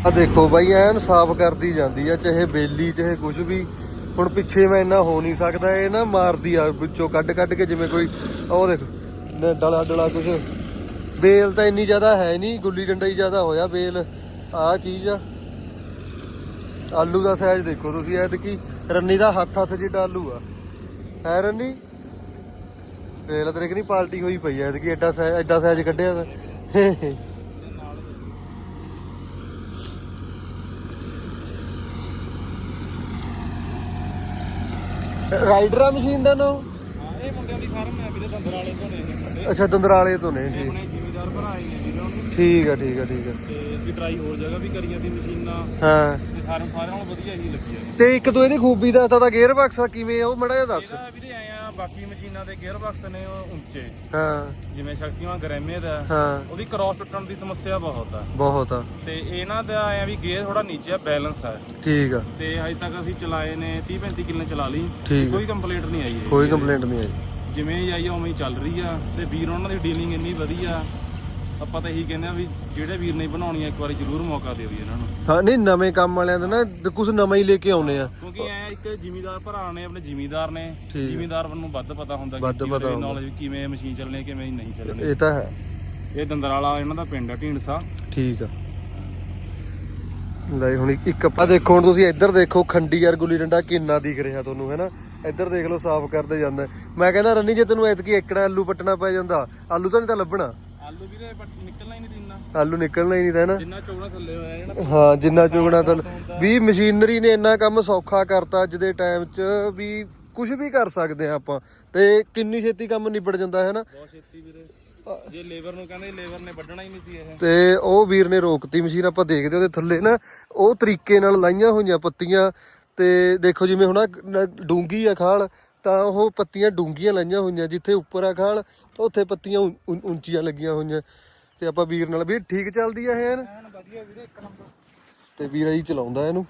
ਆ ਦੇਖੋ ਬਾਈ ਐਨ ਸਾਫ਼ ਕਰਦੀ ਜਾਂਦੀ ਆ ਚਾਹੇ ਬੇਲੀ ਚਾਹੇ ਕੁਝ ਵੀ। ਹੁਣ ਪਿੱਛੇ ਮੈਂ ਇੰਨਾ ਹੋ ਨਹੀਂ ਸਕਦਾ ਇਹ ਨਾ ਮਾਰਦੀ ਆ ਵਿੱਚੋਂ ਕੱਢ ਕੱਢ ਕੇ ਜਿਵੇਂ ਕੋਈ ਉਹ ਦੇਖ ਡਲਾ ਡਲਾ ਕੁਝ ਬੇਲ ਤਾਂ ਇੰਨੀ ਜ਼ਿਆਦਾ ਹੈ ਨਹੀਂ ਗੁੱਲੀ ਡੰਡਾ ਹੀ ਜ਼ਿਆਦਾ ਹੋਇਆ ਬੇਲ। ਆ ਚੀਜ਼ ਆ। ਆਲੂ ਦਾ ਸਾਈਜ਼ ਦੇਖੋ ਤੁਸੀਂ ਐ ਕੀ ਰੰਨੀ ਦਾ ਹੱਥ ਹੱਥ ਜਿਹਾ ਆਲੂ ਆ। ਹੈ ਰੰਨੀ? ਬੇਲ ਤੇਰੇ ਕਿ ਨਹੀਂ ਪਾਲਟੀ ਹੋਈ ਪਈ ਐ ਕਿ ਐਡਾ ਸਾਈਜ਼ ਐਡਾ ਸਾਈਜ਼ ਕੱਢਿਆ ਤਾਂ। ਰਾਈਡਰ ਆ ਮਸ਼ੀਨ ਦਾ ਨਾਮ? ਹਾਂ ਇਹ ਮੁੰਡਿਆਂ ਦੀ ਫਾਰਮ ਹੈ ਵੀਰੇ ਦੰਦਰ ਵਾਲੇ ਤੋਂ ਨੇ ਅੱਛਾ ਦੰਦਰਾਲੇ ਤੋਂ ਨੇ ਠੀਕ। ਆਪਣੇ ਜ਼ਿਮੀਦਾਰ ਭਰਾ ਹੀ ਨੇ। ਠੀਕ ਆ ਠੀਕ ਆ ਠੀਕ ਆ। ਤੇ ਵੀ ਟਰਾਈ ਹੋਰ ਜਗ੍ਹਾ ਵੀ ਕਰੀਆਂ ਦੀ ਮਸ਼ੀਨਾਂ। ਹਾਂ। ਤੇ ਸਾਰਿਆਂ ਸਾਰਿਆਂ ਨੂੰ ਵਧੀਆ ਹੀ ਲੱਗੀ ਆ। ਤੇ ਇੱਕ ਦੋ ਇਹਦੀ ਖੂਬੀ ਦਾ ਤਾਂ ਗੇਅਰ ਬਾਕਸ ਆ ਕਿਵੇਂ ਆ ਉਹ ਮੜਾ ਜਿਹਾ ਦੱਸ। ਇਹਦਾ ਵੀਰੇ ਆਏ ਆ ਬਾਕੀ ਮਸ਼ੀਨਾਂ ਦੇ ਗੇਅਰ ਬਾਕਸ ਨੇ ਉਹ ਉੱਚੇ। ਹਾਂ। ਜਿਵੇਂ ਸ਼ਕਤੀਮਾਨ ਗਰੈਮੇ ਦਾ। ਹਾਂ। ਉਹਦੀ ਕ੍ਰਾਸ ਟੁੱਟਣ ਦੀ ਸਮੱਸਿਆ ਬਹੁਤ ਆ। ਬਹੁਤ ਆ। ਤੇ ਇਹਨਾਂ ਦਾ ਆਇਆ ਵੀ ਗੇਅਰ ਥੋੜਾ ਨੀਚੇ ਆ ਬੈਲੈਂਸ ਆ। ਠੀਕ ਆ। ਤੇ ਹਜੇ ਤੱਕ ਅਸੀਂ ਚਲਾਏ ਨੇ 30 35 ਕਿੱਲੇ ਚਲਾ ਲਈ। ਠੀਕ ਆ। ਕੋਈ ਕੰਪਲੇਂਟ ਨਹੀਂ ਆਈ ਕੋਈ ਕੰਪਲੇਂਟ ਨਹੀਂ ਆਈ। ਜਿਵੇਂ ਹੀ ਆਈ ਆ ਉਵੇਂ ਹੀ ਚੱਲ ਰਹੀ ਆ। ਤੇ ਵੀਰ ਉਹਨਾਂ ਦੀ ਡੀਲਿੰਗ ਇੰਨੀ ਵਧੀਆ। ਆਪਾਂ ਤਾਂ ਇਹੀ ਕਹਿੰਦੇ ਆ ਵੀ ਜਿਹੜੇ ਵੀਰ ਨਹੀਂ ਬਣਾਉਣੀ ਆ ਇੱਕ ਵਾਰੀ ਜ਼ਰੂਰ ਮੌਕਾ ਦਿਓ ਜੀ ਇਹਨਾਂ ਨੂੰ। ਹਾਂ ਨਹੀਂ ਨਵੇਂ ਕੰਮ ਵਾਲਿਆਂ ਦਾ ਨਾ ਕੁਝ ਨਵਾਂ ਹੀ ਲੈ ਕੇ ਆਉਨੇ ਆ। ਕਿਉਂਕਿ ਐ ਇੱਕ ਜ਼ਿਮੀਦਾਰ ਭਰਾ ਨੇ ਆਪਣੇ ਜ਼ਿਮੀਦਾਰ ਨੇ। ਠੀਕ। ਜ਼ਿਮੀਦਾਰ ਨੂੰ ਵੱਧ ਪਤਾ ਹੁੰਦਾ ਵੱਧ ਪਤਾ ਹੁੰਦਾ। ਨੌਲੇਜ ਕਿਵੇਂ ਮਸ਼ੀਨ ਚੱਲਣੀ ਕਿਵੇਂ ਨਹੀਂ ਚੱਲਣੀ। ਇਹ ਤਾਂ ਹੈ। ਇਹ ਦੰਦਰਾਲਾ ਇਹਨਾਂ ਦਾ ਪਿੰਡ ਆ ਢੀਂਡਸਾ। ਠੀਕ ਆ। ਲੈ ਹੁਣ ਇੱਕ- ਇੱਕ ਦੇਖੋ ਹੁਣ ਤੁਸੀਂ ਇੱਧਰ ਦੇਖੋ ਖੰਡੀ ਯਾਰ ਗੁੱਲੀ ਡੰਡਾ ਕਿੰਨਾ ਦਿਖ ਰਿਹਾ ਤੁਹਾਨੂੰ ਹੈਨਾ? ਇੱਧਰ ਦੇਖ ਲਓ ਸਾਫ਼ ਕਰਦੇ ਜਾਂਦਾ। ਮੈਂ ਕਹਿੰਦਾ ਰੰਨੀ ਜੇ ਤੈਨੂੰ ਐਤਕੀ ਏਕੜਾ ਆਲੂ ਪੱਟਣਾ ਪੈ ਜਾਂਦਾ। ਆਲੂ ਤਾਂ ਨਹੀਂ ਤਾਂ ਲੱਭਣਾ। ਆਲੂ ਵੀਰੇ ਨਿਕਲਣਾ ਹੀ ਨਹੀਂ ਦਿੰਨਾ ਆਲੂ ਨਿਕਲਣਾ ਹੀ ਨਹੀਂ ਤਾਂ ਹੈਨਾ ਜਿੰਨਾ ਚੌੜਾ ਥੱਲੇ ਹੋਇਆ ਜਿਹੜਾ ਹਾਂ ਜਿੰਨਾ ਚੁਗਣਾ ਤਾਂ ਵੀ ਮਸ਼ੀਨਰੀ ਨੇ ਇੰਨਾ ਕੰਮ ਸੌਖਾ ਕਰਤਾ ਅੱਜ ਦੇ ਟਾਈਮ 'ਚ ਵੀ ਕੁਝ ਵੀ ਕਰ ਸਕਦੇ ਆ ਆਪਾਂ। ਤੇ ਕਿੰਨੀ ਛੇਤੀ ਕੰਮ ਨਿਬੜ ਜਾਂਦਾ ਹੈ ਨਾ। ਬਹੁਤ ਛੇਤੀ ਵੀਰੇ। ਜੇ ਲੇਬਰ ਨੂੰ ਕਹਿੰਦੇ ਲੇਬਰ ਨੇ ਵੱਢਣਾ ਹੀ ਨਹੀਂ ਸੀ ਇਹ। ਤੇ ਉਹ ਵੀਰ ਨੇ ਰੋਕਤੀ ਮਸ਼ੀਨ ਆਪਾਂ ਦੇਖਦੇ ਉਹਦੇ ਥੱਲੇ ਨਾ। ਉਹ ਤਰੀਕੇ ਨਾਲ ਲਾਈਆਂ ਹੋਈਆਂ ਪੱਤੀਆਂ। ਤੇ ਦੇਖੋ ਜਿਵੇਂ ਹੁਣ ਡੂੰਗੀ ਆ ਖਾਲ ਤਾਂ ਉਹ ਪੱਤੀਆਂ ਡੂੰਗੀਆਂ ਲਾਈਆਂ ਹੋਈਆਂ ਜਿੱਥੇ ਉੱਪਰ ਆ ਖਾਲ ਉੱਥੇ ਪੱਤੀਆਂ ਉੱਚੀਆਂ ਲੱਗੀਆਂ ਹੋਈਆਂ। ਤੇ ਆਪਾਂ ਵੀਰ ਨਾਲ ਵੀ ਠੀਕ ਚੱਲਦੀ ਆ ਇਹ? ਵਧੀਆ ਵੀਰੇ ਇੱਕ ਨੰਬਰ। ਤੇ ਵੀਰ ਹੀ ਚਲਾਉਂਦਾ ਇਹਨੂੰ।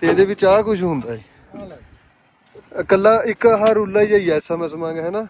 ਤੇ ਇਹਦੇ ਵਿੱਚ ਆ ਕੁਝ ਹੁੰਦਾ ਹੈ ਆ ਇਕੱਲਾ ਇੱਕ ਆਹ ਰੂਲਾ ਹੀ ਹੈ ਐਸਐਮਐਸ ਮੰਗ ਹੈ ਨਾ?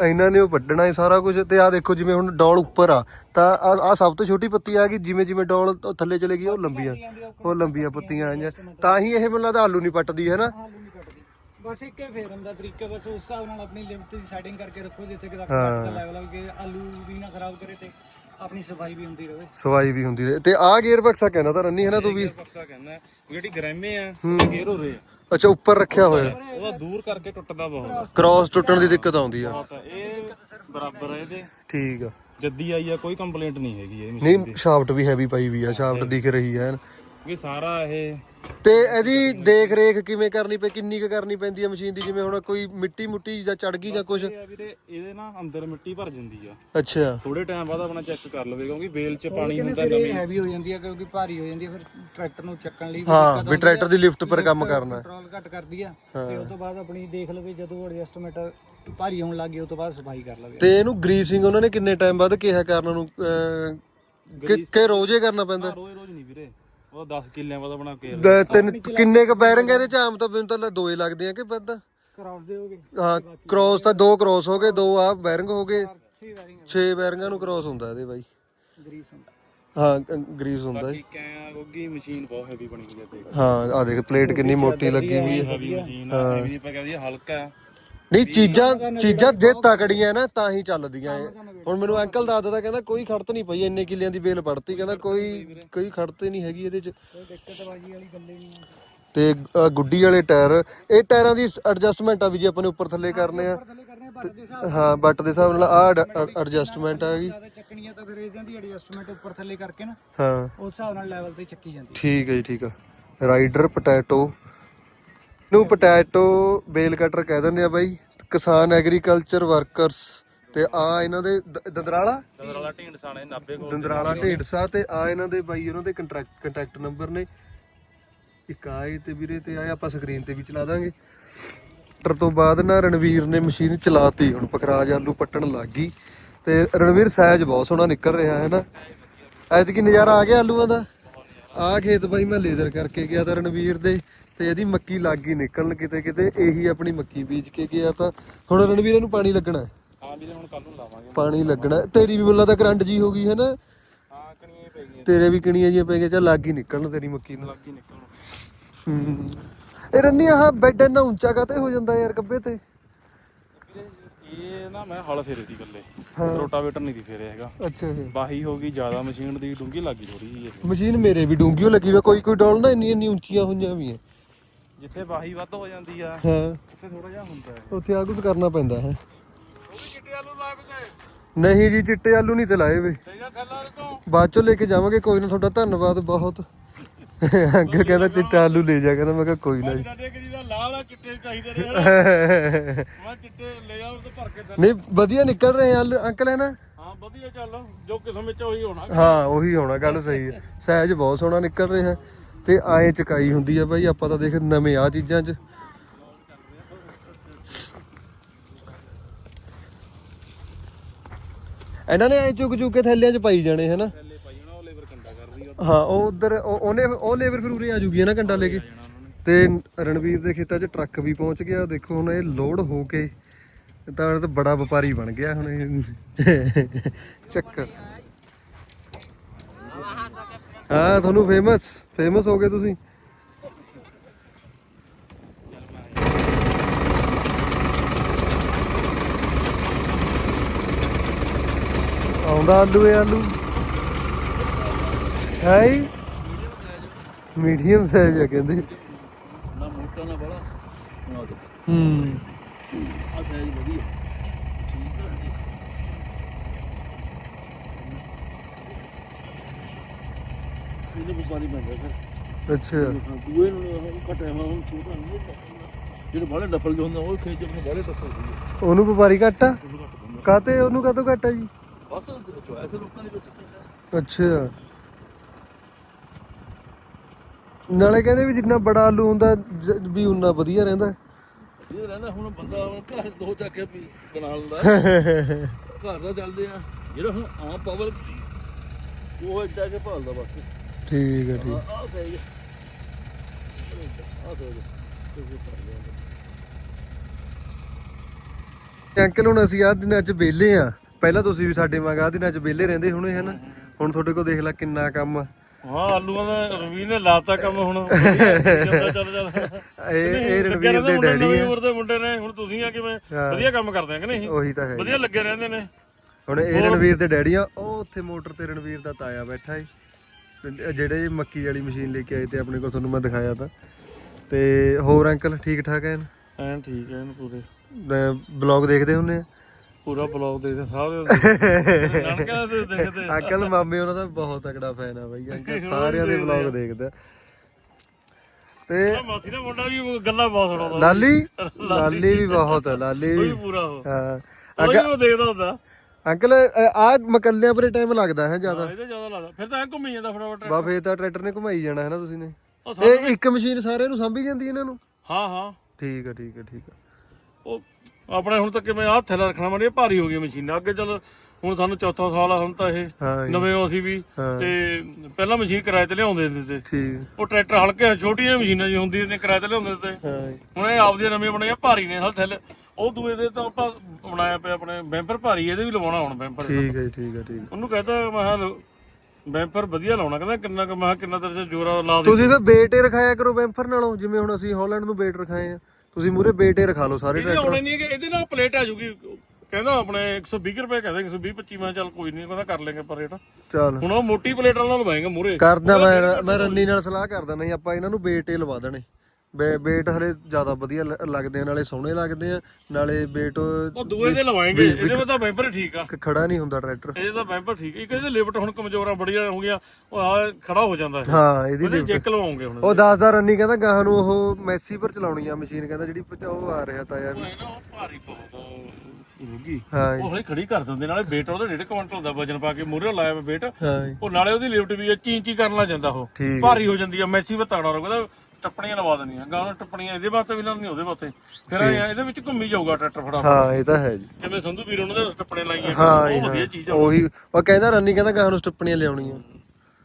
ਇਹਨਾਂ ਨੇ ਉਹ ਵੱਢਣਾ ਹੈ ਸਾਰਾ ਕੁਝ ਤੇ ਆ ਦੇਖੋ ਜਿਵੇਂ ਹੁਣ ਡੋਲ ਉੱਪਰ ਆ ਤਾਂ ਆ ਸਭ ਤੋਂ ਛੋਟੀ ਪੱਤੀ ਆ ਗਈ ਜਿਵੇਂ ਜਿਵੇਂ ਡੋਲ ਉਹ ਥੱਲੇ ਚਲੇ ਗਈ ਉਹ ਲੰਬੀਆਂ ਉਹ ਲੰਬੀਆਂ ਪੱਤੀਆਂ ਆਈਆਂ। ਤਾਂ ਹੀ ਇਹ ਮੈਨੂੰ ਲੱਗਦਾ ਆਲੂ ਨਹੀਂ ਪੱਟਦੀ ਹੈ ਨਾ? ਆਲੂ ਨਹੀਂ ਕੱਟਦੀ ਬਸ ਇੱਕ ਹੀ ਫੇਰਨ ਦਾ ਤਰੀਕਾ ਬਸ ਉਸ ਹਿਸਾਬ ਨਾਲ ਆਪਣੀ ਲਿਮਟ ਦੀ ਸੈਟਿੰਗ ਕਰਕੇ ਰੱਖੋ ਜਿੱਥੇ ਕਿਦਾ ਹਾਂ। ਦਾ ਲੈਵਲ ਆ ਕਿ ਆਲੂ ਵੀ ਨਾ ਖਰਾਬ ਕਰੇ ਤੇ ਆਪਣੀ ਸਫ਼ਾਈ ਵੀ ਹੁੰਦੀ ਰਹੇ। ਸਵਾਈ ਵੀ ਹੁੰਦੀ ਰਹੇ। ਤੇ ਆ ਗੇਅਰ ਬਕਸਾ ਕਹਿੰਦਾ ਤਾਂ ਰੰਨੀ ਹੈ ਨਾ ਤੂੰ ਵੀ? ਬਕਸਾ ਕਹਿੰਦਾ। ਹੈ। ਜਿਹੜੀ ਗਰੈਮੇ ਆ ਗੇਰ ਹੋ ਰਹੇ ਆ। ਅੱਛਾ ਉੱਪਰ ਰੱਖਿਆ ਹੋਇਆ। ਉਹਦਾ ਦੂਰ ਕਰਕੇ ਟੁੱਟਦਾ ਬਹੁਤ। ਆ ਕ੍ਰਾਸ ਟੁੱਟਣ ਦੀ ਦਿੱਕਤ ਆਉਂਦੀ ਆ। ਬਸ ਇਹ ਬਰਾਬਰ ਹੈ ਇਹਦੇ। ਠੀਕ ਆ। ਜੱਦੀ ਆਈ ਆ ਕੋਈ ਕੰਪਲੇਂਟ ਨਹੀਂ ਹੈਗੀ ਇਹ ਨਹੀਂ ਸ਼ਾਫਟ ਵੀ ਹੈਵੀ ਪਾਈ ਵੀ ਆ ਸ਼ਾਫਟ ਦਿਖ ਰਹੀ ਹੈ ਐਨ। ਕਿ ਸਾਰਾ ਇਹ ਤੇ ਇਹਦੀ ਦੇਖ ਰੇਖ ਕਿਵੇਂ ਕਰਨੀ ਪਈ ਕਿੰਨੀ ਕੁ ਕਰਨੀ ਪੈਂਦੀ ਹੈ ਮਸ਼ੀਨ ਦੀ? ਜਿਵੇਂ ਹੁਣ ਕੋਈ ਮਿੱਟੀ ਮੁੱਟੀ ਜਾਂ ਚੜ ਗਈ ਜਾਂ ਕੁਝ ਇਹ ਆ ਵੀਰੇ ਇਹਦੇ ਨਾ ਅੰਦਰ ਮਿੱਟੀ ਭਰ ਜਾਂਦੀ ਆ। ਅੱਛਾ। ਥੋੜੇ ਟਾਈਮ ਬਾਅਦ ਆਪਣਾ ਚੈੱਕ ਕਰ ਲਵੇ ਕਿਉਂਕਿ ਬੇਲ 'ਚ ਪਾਣੀ ਹੁੰਦਾ ਫਿਰ ਇਹ ਹੈਵੀ ਹੋ ਜਾਂਦੀ ਹੈ ਕਿਉਂਕਿ ਭਾਰੀ ਹੋ ਜਾਂਦੀ ਹੈ ਫਿਰ ਟਰੈਕਟਰ ਨੂੰ ਚੱਕਣ ਲਈ ਵੀ ਹਾਂ ਵੀ ਟਰੈਕਟਰ ਆ। ਦੀ ਲਿਫਟ ਪਰ ਕੰਮ ਕਰਨਾ। ਕੰਟਰੋਲ ਘੱਟ ਕਰਦੀ ਆ ਤੇ ਉਸ ਤੋਂ ਬਾਅਦ ਆਪਣੀ ਦੇਖ ਲਵੇ ਜਦੋਂ ਐਡਜਸਟਮੈਂਟ ਭਾਰੀ ਹੋਣ ਲੱਗੀ ਉਸ ਤੋਂ ਬਾਅਦ ਸਫ਼ਾਈ ਕਰ ਲਵੇ। ਤੇ ਇਹਨੂੰ ਗਰੀਸਿੰਗ ਉਹਨਾਂ ਨੇ ਕਿੰਨੇ ਟਾਈਮ ਬਾਅਦ ਕਿਹਾ ਕਰਨ ਨੂੰ? ਅਹ, ਕਿ ਕਿ ਰੋਜ਼ੇ ਕਰਨਾ ਪੈਂਦਾ? ਰੋਜ਼ ਰੋਜ਼ ਨਹੀਂ ਵੀਰੇ। ਉਹ 10 ਕਿੱਲਿਆਂ ਬਾਅਦ ਆਪਣਾ ਕੇਰ ਦ- ਤਿੰਨ ਕਿੰਨੇ ਕ ਬੈਰਿੰਗ ਇਹਦੇ ਚ ਆਮ ਤਾਂ? ਮੈਨੂੰ ਤਾਂ ਦੋਏ ਲੱਗਦੇ ਆ ਕਿ ਵੱਧ। ਕਰਾਉਸ ਦੇਓਗੇ ਹਾਂ ਕ੍ਰੋਸ ਤਾਂ ਦੋ ਕ੍ਰੋਸ ਹੋ ਗਏ ਦੋ ਆ ਬੈਰਿੰਗ ਹੋ ਗਏ। 6 ਵਾਰਿੰਗ 6 ਬੈਰਿੰਗਾਂ ਨੂੰ ਕ੍ਰੋਸ ਹੁੰਦਾ ਇਹਦੇ ਬਾਈ। ਗਰੀਸ ਹੁੰਦਾ। ਹਾਂ ਗਰੀਸ ਹੁੰਦਾ ਹੈ ਬਾਕੀ ਕੈਂ ਗੋਗੀ ਮਸ਼ੀਨ ਬਹੁਤ ਹੈਵੀ ਬਣੀ ਹੋਈ ਹੈ ਤੇ ਹਾਂ ਆ ਦੇਖ ਪਲੇਟ ਕਿੰਨੀ ਮੋਟੀ ਲੱਗੀ ਹੋਈ ਹੈ ਹੈਵੀ ਮਸ਼ੀਨ ਆ ਇਹ ਵੀ ਨਹੀਂ ਆਪਾਂ ਕਹਦੇ ਹਲਕਾ। ਆ। ਨਹੀਂ ਚੀਜ਼ਾਂ ਚੀਜ਼ਾਂ ਜੇ ਤਕੜੀਆਂ ਨਾ ਤਾਂ ਹੀ ਚੱਲਦੀਆਂ ਇਹ। ਹੁਣ ਮੈਨੂੰ ਅੰਕਲ ਦੱਸਦਾ ਕਹਿੰਦਾ ਕੋਈ ਖੜਤ ਨਹੀਂ ਪਈ ਇੰਨੇ ਕਿੱਲਿਆਂ ਦੀ ਬੇਲ ਪੜਤੀ ਕਹਿੰਦਾ ਕੋਈ ਕੋਈ ਖੜਤ ਨਹੀਂ ਹੈਗੀ ਇਹਦੇ ਚ। ਤੇ ਅ, ਗੁੱਡੀ ਵਾਲੇ ਟਾਇਰ ਇਹ ਟਾਇਰਾਂ ਦੀ ਐਡਜਸਟਮੈਂਟ ਆ ਵੀ ਜੇ ਆਪਾਂ ਨੇ ਉੱਪਰ ਥੱਲੇ ਕਰਨੇ ਆ। ਹਾਂ ਬੱਟ ਦੇ ਹਿਸਾਬ ਨਾਲ ਆ ਐਡਜਸਟਮੈਂਟ ਆ ਗਈ ਚੱਕਣੀਆਂ ਤਾਂ ਫਿਰ ਇਹਨਾਂ ਦੀ ਐਡਜਸਟਮੈਂਟ ਉੱਪਰ ਥੱਲੇ ਕਰਕੇ ਨਾ ਹਾਂ। ਉਸ ਹਿਸਾਬ ਨਾਲ ਲੈਵਲ ਤੇ ਚੱਕੀ ਜਾਂਦੀ ਠੀਕ ਹੈ ਜੀ ਠੀਕ ਆ। ਰਾਈਡਰ ਪੋਟੈਟੋ ਨੂੰ ਪੋਟੈਟੋ ਬੇਲ ਕਟਰ ਕਹਿ ਦਿੰਦੇ ਆ ਬਾਈ ਕਿਸਾਨ ਐਗਰੀਕਲਚਰ ਵਰਕਰਸ ਤੇ ਆ ਇਹਨਾਂ ਦੇ ਦ- ਦੰਦਰਾਲਾ? ਵਾਲਾ ਢੀਂਡਸਾ ਨੇ 90 ਕੋਲ ਦੰਦਰਾਲਾ ਢੇਡਸਾ ਤੇ ਆ ਇਹਨਾਂ ਦੇ ਬਾਈ ਉਹਨਾਂ ਦੇ ਕੰਟੈਕਟ ਕੰਟੈਕਟ ਨੰਬਰ ਨੇ। ਇੱਕ ਆਏ ਤੇ ਵੀਰੇ ਤੇ ਆਏ ਆਪਾਂ ਸਕਰੀਨ ਤੇ ਵੀ ਚਲਾ ਦਾਂਗੇ। ਟਰ ਤੋਂ ਬਾਅਦ ਨਾ ਰਣਵੀਰ ਨੇ ਮਸ਼ੀਨ ਚਲਾਤੀ ਹੁਣ ਪਖਰਾਜ ਆਲੂ ਪੱਟਣ ਲੱਗ ਗਈ। ਤੇ ਰਣਵੀਰ ਸਾਈਜ਼ ਬਹੁਤ ਸੋਹਣਾ ਨਿਕਲ ਰਿਹਾ ਹੈ ਨਾ? ਐਤਕੀ ਨਜ਼ਾਰਾ ਆ ਗਿਆ ਆਲੂਆਂ ਦਾ? ਆਹ ਖੇਤ ਬਾਈ ਮੈਂ ਲੇਜ਼ਰ ਕਰਕੇ ਗਿਆ ਤਾਂ ਰਣਵੀਰ ਦੇ ਤੇ ਇਹਦੀ ਮੱਕੀ ਲੱਗ ਗਈ ਨਿਕਲਣ ਕਿਤੇ ਕਿਤੇ ਇਹੀ ਆਪਣੀ ਮੱਕੀ ਬੀਜ ਕੇ ਗਿਆ ਤਾਂ। ਹੁਣ ਰਣਵੀਰ ਇਹਨੂੰ ਪਾਣੀ ਲੱਗਣਾ ਹੈ। ਹਾਂ ਵੀਰੇ ਹੁਣ ਕੱਲ ਨੂੰ ਲਾਵਾਂਗੇ। ਪਾਣੀ ਲੱਗਣਾ। ਤੇਰੀ ਵੀ ਮੁੱਲਾ ਤਾਂ ਕਰੰਟ ਜੀ ਹੋ ਗਈ ਹੈ ਨਾ? ਹਾਂ ਕਣੀਆਂ ਪੈ ਗਈਆਂ ਤੇਰੇ ਵੀ ਕਿਣੀਆਂ ਜੀਆਂ ਪੈ ਗਈਆਂ ਚੱਲ ਲੱਗ ਹੀ ਨਿਕਲਣ ਤੇਰੀ ਮੱਕੀ ਨੂੰ। ਲੱਗੀ ਨਿਕਲਣ। ਹੂੰ। ਇਹ ਰੰਨੀ ਆਹ ਬੈੱਡ ਇੰਨਾ ਉੱਚਾ ਕਾਤੇ ਹੋ ਜਾਂਦਾ ਯਾਰ ਕੱਬੇ ਤੇ? ਇਹ ਨਾ ਮੈਂ ਹਲ ਫੇਰੇ ਦੀ ਗੱਲੇ ਹਾਂ। ਰੋਟਾਵੇਟਰ ਨਹੀਂ ਦੀ ਫੇਰੇ ਹੈਗਾ। ਅੱਛਾ ਜੀ। ਬਾਹੀ ਹੋ ਗਈ ਜ਼ਿਆਦਾ ਮਸ਼ੀਨ ਦੀ ਡੂੰਗੀ ਲੱਗੀ ਥੋੜੀ ਜਿਹੀ ਇਹ। ਮਸ਼ੀਨ ਮੇਰੇ ਵੀ ਡੂੰਗੀ ਲੱਗੀ ਹੋਈ ਆ, ਕੋਈ ਕੋਈ ਡੋਲ ਨਾ ਇੰਨੀ ਇੰਨੀ ਉੱਚੀਆਂ ਹੋਈਆਂ ਵੀ ਹੈ ਜਿੱਥੇ ਬਾਹੀ ਵੱਧ ਹੋ ਜਾਂਦੀ ਆ ਹਾਂ। ਉੱਥੇ ਥੋੜਾ ਜਿਹਾ ਹੁੰਦਾ ਹੈ। ਉੱਥੇ ਆ ਕੁਝ ਕਰਨਾ ਪੈਂਦਾ ਹੈ। ਉਹ ਵੀ ਚਿੱਟੇ ਆਲੂ ਲਾ ਕੇ ਨਹੀਂ ਜੀ ਚਿੱਟੇ ਆਲੂ ਨਹੀਂ ਤੇ ਲਾਏ ਵੇ। ਤੇਜਾ ਥੱਲਾ ਤੋਂ। ਬਾਅਦ ਚੋਂ ਲੈ ਕੇ ਜਾਵਾਂਗੇ ਕੋਈ ਨਾ ਤੁਹਾਡਾ ਧੰਨਵਾਦ ਬਹੁਤ। ਅੱਗੇ ਕਹਿੰਦਾ ਚਿੱਟਾ ਆਲੂ ਲੈ ਜਾ ਕਹਿੰਦਾ ਮੈਂ ਕਿਹਾ ਕੋਈ ਨਾ ਜੀ। ਸਾਡੇ ਕਿ ਜਿਹਦਾ ਲਾਲ ਆ ਚਿੱਟੇ ਚਾਹੀਦੇ ਨੇ। [LAUGHS] ਮੈਂ ਚਿੱਟੇ ਲੈ ਆ ਉਹ ਤੋਂ ਭਰ ਕੇ ਥੱਲੇ। ਨਹੀਂ ਵਧੀਆ ਨਿਕਲ ਰਹੇ ਆ ਆਲੂ ਅੰਕਲ ਹੈ ਨਾ? ਹਾਂ ਵਧੀਆ ਚੱਲ ਜੋ ਕਿਸਮ ਵਿੱਚ ਉਹੀ ਹੋਣਾ। ਹਾਂ ਉਹੀ ਹੋਣਾ ਗੱਲ ਸਹੀ ਹੈ। ਸਾਈਜ਼ ਬਹੁਤ ਸੋਹਣਾ ਨਿਕਲ ਰਿਹਾ। ਤੇ ਆਏ ਚਕਾਈ ਹੁੰਦੀ ਆ ਬਾਈ ਆਪਾਂ ਤਾਂ ਦੇਖ ਨਵੇਂ ਆ ਚੀਜ਼ਾਂ 'ਚ। ਇਹਨਾਂ ਨੇ ਐ ਚੁੱਕ ਚੁੱਕ ਕੇ ਥੈਲਿਆਂ 'ਚ ਪਾਈ ਜਾਣੇ ਹਨਾ ਥੱਲੇ ਪਾਈ ਹੋਣਾ ਉਹ ਲੇਬਰ ਕੰਡਾ ਕਰ ਰਹੀ ਆ ਹਾਂ, ਉਹ ਉਧਰ ਉਹਨੇ ਉਹ ਲੇਬਰ ਫਿਰ ਉਰੇ ਆ ਜੂਗੀ ਨਾ ਕੰਡਾ ਲੈ ਕੇ। ਤੇ ਰਣਵੀਰ ਦੇ ਖੇਤਾਂ 'ਚ ਟਰੱਕ ਵੀ ਪਹੁੰਚ ਗਿਆ। ਦੇਖੋ ਹੁਣ ਇਹ ਲੋਡ ਹੋ ਕੇ, ਤਾਂ ਤਾਂ ਬੜਾ ਵਪਾਰੀ ਬਣ ਗਿਆ ਹੁਣ ਇਹ। ਚੱਕਰ। ਹਾਂ, ਤੁਹਾਨੂੰ ਫੇਮਸ ਫੇਮਸ ਹੋ ਗਏ ਤੁਸੀਂ। ਆਉਂਦਾ ਆਲੂ ਏ ਆਲੂ। ਹੈ ਮੀਡੀਅਮ ਸਾਈਜ਼ ਆ ਕਹਿੰਦੇ। ਨਾ ਮੋਟਾ ਨਾ ਬੜਾ ਹੂੰ। ਆ ਸਾਈਜ਼ ਵਧੀਆ। ਇਹਨੇ ਵਪਾਰੀ ਬੰਦਾ ਫਿਰ। ਅੱਛਾ। ਦੂਏ ਨੂੰ ਘਟਿਆ ਹੋਇਆ ਹੁਣ ਛੋਟਾ ਨਹੀਂ ਜਿਹੜੇ ਬਾਲੇ ਡੱਫਲ ਦੇ ਹੁੰਦੇ ਉਹ ਖੇਚ ਆਪਣੇ ਬਾਲੇ ਡੱਫਲ ਹੁੰਦੇ ਉਹਨੂੰ ਵਪਾਰੀ ਘੱਟ ਆ? ਕਾਤੇ ਉਹਨੂੰ ਕਾਤੋਂ ਘੱਟ ਆ ਜੀ? ਬਸ ਚੋਇਸ ਲੋਕਾਂ ਦੀ ਵਿੱਚ। ਅੱਛਾ। ਨਾਲੇ ਕਹਿੰਦੇ ਵੀ ਜਿੰਨਾ ਬੜਾ ਆਲੂ ਹੁੰਦਾ ਜ- ਵੀ ਉਨਾ ਵਧੀਆ ਰਹਿੰਦਾ। ਇਹ ਰਹਿੰਦਾ ਹੁਣ ਬੰਦਾ ਹੁਣ ਘਰ ਦੋ ਚੱਕ ਕੇ ਵੀ ਬਣਾ ਲੈਂਦਾ। ਘਰ ਦਾ ਚੱਲਦੇ ਆ। ਜਿਹੜਾ ਹੁਣ ਆਮ ਪਾਵਰ ਉਹ ਇੱਦਾਂ ਕੇ ਭਾਲਦਾ ਬਸ। ਠੀਕ ਹੈ ਠੀਕ। ਆ ਆ ਸਹੀ ਆ ਸਹੀ ਅੰਕਲ ਹੁਣ ਅਸੀਂ ਆਹ ਦਿਨਾਂ 'ਚ ਵਿਹਲੇ ਆ। ਪਹਿਲਾਂ ਤੁਸੀਂ ਵੀ ਸਾਡੇ ਵਾਂਗ ਆਹ ਦਿਨਾਂ 'ਚ ਵਿਹਲੇ ਰਹਿੰਦੇ ਹੋਣੇ ਹਨਾ? ਹੁਣ ਤੁਹਾਡੇ ਕੋਲ ਦੇਖ ਲੈ ਕਿੰਨਾ ਕੰਮ ਆ। ਹਾਂ ਆਲੂਆਂ ਦਾ ਰਵੀ ਨੇ ਲਾਤਾ ਕੰਮ ਹੁਣ। [LAUGHS] ਚੱਲ ਚੱਲ ਇਹ ਇਹ ਰਣਵੀਰ ਦੇ ਡੈਡੀ ਆ। ਉਮਰ ਦੇ ਮੁੰਡੇ ਨੇ ਹੁਣ ਤੁਸੀਂ ਆ ਕਿਵੇਂ? ਹਾਂ। ਵਧੀਆ ਕੰਮ ਕਰਦੇ ਆ ਕਿ ਨਹੀਂ? ਉਹੀ ਤਾਂ ਹੈ ਵਧੀਆ ਲੱਗੇ ਰਹਿੰਦੇ ਨੇ। ਹੁਣ ਇਹ ਰਣਵੀਰ ਦੇ ਡੈਡੀ ਆ ਉਹ ਉੱਥੇ ਮੋਟਰ ਤੇ ਰਣਵੀਰ ਦਾ ਤਾਇਆ ਬੈਠਾ ਏ। ਜਿਹੜੇ ਮੱਕੀ ਵਾਲੀ ਮਸ਼ੀਨ ਲੈ ਕੇ ਆਏ ਤੇ ਆਪਣੇ ਕੋਲ ਤੁਹਾਨੂੰ ਮੈਂ ਦਿਖਾਇਆ ਤਾਂ। ਤੇ ਹੋਰ ਅੰਕਲ ਠੀਕ ਠਾਕ ਐਨ? ਐਨ ਠੀਕ ਐ ਪੂਰੇ। ਬਲੌਗ ਦੇਖਦੇ ਹੁੰਨੇ ਆ। ਪੂਰਾ ਬਲੌਗ ਦੇਖਦੇ ਸਾਰੇ ਨਾਨਕਾ ਦੇ ਦੇਖਦੇ ਅੰਕਲ ਮਾਮੇ ਉਹਨਾਂ ਦਾ ਬਹੁਤ ਤਕੜਾ ਫੈਨ ਆ ਬਾਈ। ਅੰਕਲ ਸਾਰਿਆਂ ਦੇ ਬਲੌਗ ਦੇਖਦਾ ਤੇ ਮਾਸੀ ਦਾ ਮੁੰਡਾ ਵੀ ਗੱਲਾਂ ਬਹੁਤ ਸੁਣਾਉਂਦਾ ਲਾਲੀ? ਲਾਲੀ। ਵੀ ਬਹੁਤ ਲਾਲੀ ਵੀ। ਪੂਰਾ ਹੋ ਹਾਂ। ਉਹ ਦੇਖਦਾ ਹੁੰਦਾ। ਅੰਕਲ ਆ ਮਕੱਲਿਆਂ ਪਰੇ ਟਾਈਮ ਲੱਗਦਾ ਹੈ ਜ਼ਿਆਦਾ। ਇਹਦੇ ਜ਼ਿਆਦਾ ਲੱਗਦਾ। ਫਿਰ ਤਾਂ ਐ ਘੁੰਮੀ ਜਾਂਦਾ ਫਟਾਫਟ। ਬਾ ਫੇਰ ਤਾਂ ਟਰੈਕਟਰ ਨੇ ਘੁਮਾਈ ਜਾਣਾ ਹੈ ਨਾ ਤੁਸੀਂ ਨੇ। ਇਹ ਇੱਕ ਮਸ਼ੀਨ ਸਾਰਿਆਂ ਨੂੰ ਸਾਂਭੀ ਜਾਂਦੀ ਇਹਨਾਂ ਨੂੰ? ਹਾਂ ਹਾਂ। ਠੀਕ ਆ ਠੀਕ ਆ ਠੀਕ ਆ। ਉਹ ਆਪਣੇ ਹੁਣ ਤੱਕ ਕਿਵੇਂ ਆਹ ਥੈਲਾ ਰੱਖਣਾ ਮਾੜੀ ਭਾਰੀ ਹੋ ਗਈ ਮਸ਼ੀਨਾਂ। ਅੱਗੇ ਚੱਲ ਹੁਣ ਸਾਨੂੰ ਚੌਥਾ ਸਾਲ ਆ ਹੁਣ ਤਾਂ ਇਹ ਹਾਂ ਜੀ, ਨਵੇਂ ਅਸੀਂ ਵੀ। ਹਾਂ। ਤੇ ਪਹਿਲਾਂ ਮਸ਼ੀਨ ਕਿਰਾਏ ਤੇ ਲਿਆਉਂਦੇ ਹੁੰਦੇ ਤੇ। ਠੀਕ। ਉਹ ਟਰੈਕਟਰ ਹਲਕੇ ਛੋਟੀਆਂ ਮਸ਼ੀਨਾਂ ਜੀ ਹੁੰਦੀਆਂ ਨੇ ਕਿਰਾਏ ਤੇ ਲਿਆਉਂਦੇ ਤੇ। ਹਾਂ ਜੀ, ਹੁਣ ਇਹ ਆਪਦੀਆਂ ਨਵੀਆਂ ਬਣਾਈਆਂ ਭਾਰੀ ਨੇ ਹਲ ਥੈਲੇ। ਉਹ ਦੂਏ ਦੇ ਤਾਂ ਆਪਾਂ ਬਣਾਇਆ ਪਿਆ ਆਪਣੇ ਬੈਂਪਰ ਭਾਰੀ ਇਹਦੇ ਵੀ ਲਵਾਉਣਾ ਹੁਣ ਬੈਂਪਰ। ਠੀਕ ਹੈ ਜੀ, ਠੀਕ ਆ ਠੀਕ। ਉਹਨੂੰ ਕਹਤਾ ਮੈਂ ਕਿਹਾ ਬੈਂਪਰ ਵਧੀਆ ਲਾਉਣਾ। ਕਹਿੰਦਾ ਕਿੰਨਾ ਕੁ ਮੈਂ ਕਿਹਾ ਕਿੰਨਾ ਤੇਰੇ ਚ ਜੋਰਾ ਲਾ ਦੇ। ਤੁਸੀਂ ਫਿਰ ਬੇਟੇ ਰਖਾਇਆ ਕਰੋ ਬੈਂਫਰ ਨਾਲੋਂ ਜਿਵੇਂ ਹੁਣ ਅਸੀਂ ਹਾਲੈਂਡ ਨੂੰ ਬੇਟ ਰਖਾਏ ਆ। ਤੁਸੀਂ ਮੂਰੇ ਬੇਟੇ ਰਖਾ ਲਓ ਸਾਰੇ ਇਹਦੇ ਆਉਣੇ ਨਹੀਂ ਹੈ ਕਿ ਇਹਦੇ ਨਾਲ ਪਲੇਟ ਆ ਜੂਗੀ। ਕਹਿੰਦਾ ਆਪਣੇ 120 ਰੁਪਏ ਕਹਿੰਦੇ 120 25 ਮੈਂ ਚੱਲ ਕੋਈ ਨਹੀਂ ਕਹਿੰਦਾ ਕਰ ਲੈਂਗੇ ਪਰ ਰੇਟ। ਚੱਲ। ਹੁਣ ਉਹ ਮੋਟੀ ਪਲੇਟ ਨਾਲ ਲਵਾਏਗਾ ਮੂਰੇ ਕਰਦਾ ਮੈਂ ਮੈਂ ਰੰਨੀ ਨਾਲ ਸਲਾਹ ਕਰਦਾ ਨਹੀਂ ਆਪਾਂ ਇਹਨਾਂ ਨੂੰ ਬੇਟੇ ਲਵਾ ਦੇਣੇ। ਵੇਟ ਹਲੇ ਜ਼ਿਆਦਾ ਵਧੀਆ ਲ- ਲੱਗਦੇ ਆ ਨਾਲੇ ਸੋਹਣੇ ਲੱਗਦੇ ਆ ਨਾਲੇ ਵੇਟ ਉਹ ਦੂਏ ਦੇ ਲਵਾਏਂਗੇ ਇਹਦੇ ਵਿੱਚ ਤਾਂ ਬੈਂਪਰ ਠੀਕ ਆ। ਖੜਾ ਨਹੀਂ ਹੁੰਦਾ ਟਰੈਕਟਰ ਇਹਦੇ ਤਾਂ ਬੈਂਪਰ ਠੀਕ ਇੱਕ ਇਹਦੇ ਲਿਫਟ ਹੁਣ ਕਮਜ਼ੋਰਾਂ ਬੜੀਆਂ ਹੋ ਗਈਆਂ ਉਹ ਆ ਖੜਾ ਹੋ ਜਾਂਦਾ ਹੈ ਹਾਂ ਇਹਦੀ ਉਹਦੇ lift- ਜੈਕ ਲਵਾਉਂਗੇ ਹੁਣ। ਉਹ ਦੱਸਦਾ ਰੰਨੀ ਕਹਿੰਦਾ ਗਾਹਾਂ ਨੂੰ ਉਹ ਮੈਸੀ ਪਰ ਚਲਾਉਣੀ ਆ ਮਸ਼ੀਨ ਕਹਿੰਦਾ ਜਿਹੜੀ ਪ- ਉਹ ਆ ਰਿਹਾ ਤਾਂ ਯਾਰ। ਉਹ ਹੈ ਨਾ ਉਹ ਭਾਰੀ ਬਹੁਤ ਹਾਂ। ਉਹ ਹਲੇ ਖੜੀ ਕਰ ਦਿੰਦੇ ਨਾਲੇ weight ਉਹਦਾ 1.5 ਕੁਇੰਟਲ ਦਾ ਵਜਨ ਪਾ ਕੇ ਮੂਹਰੇ ਲਾਇਆ weight ਹਾਂ। ਉਹ ਨਾਲੇ ਉਹਦੀ ਲਿਫਟ ਵੀ ਚੀਂ ਚੀਂ ਕਰਨ ਲੱਗ ਜਾਂਦਾ ਉਹ। ਠੀਕ ਭਾਰੀ ਹੋ ਜਾਂਦੀ ਆ ਮੈਸੀ ਵੀ ਤਗੜਾ ਰੋਗਦਾ ਟੱਪਣੀਆਂ ਲਵਾ ਦੇਣੀਆਂ ਗਾਂ ਟੱਪਣੀਆਂ ਇਹਦੇ ਵਾਸਤੇ ਵੀ ਲਾਉਣੀ ਉਹਦੇ ਵਾਸਤੇ। ਫਿਰ ਇਹ ਇਹਦੇ ਵਿੱਚ ਘੁੰਮੀ ਜਾਊਗਾ ਟਰੈਕਟਰ ਫੜਾ ਹਾਂ ਇਹ ਤਾਂ ਹੈ ਜੀ। ਜਿਵੇਂ ਸੰਧੂ ਵੀਰ ਉਹਨਾਂ ਦੇ ਟੱਪਣੇ ਲਾਈਆਂ ਹਾਂ ਇਹ ਵਧੀਆ। ਚੀਜ਼ ਆ। ਉਹੀ ਉਹ ਕਹਿੰਦਾ ਰੰਨੀ ਕਹਿੰਦਾ ਗਾਹਾਂ ਨੂੰ ਸਟੱਪਣੀਆਂ ਲਿਆਉਣੀਆਂ।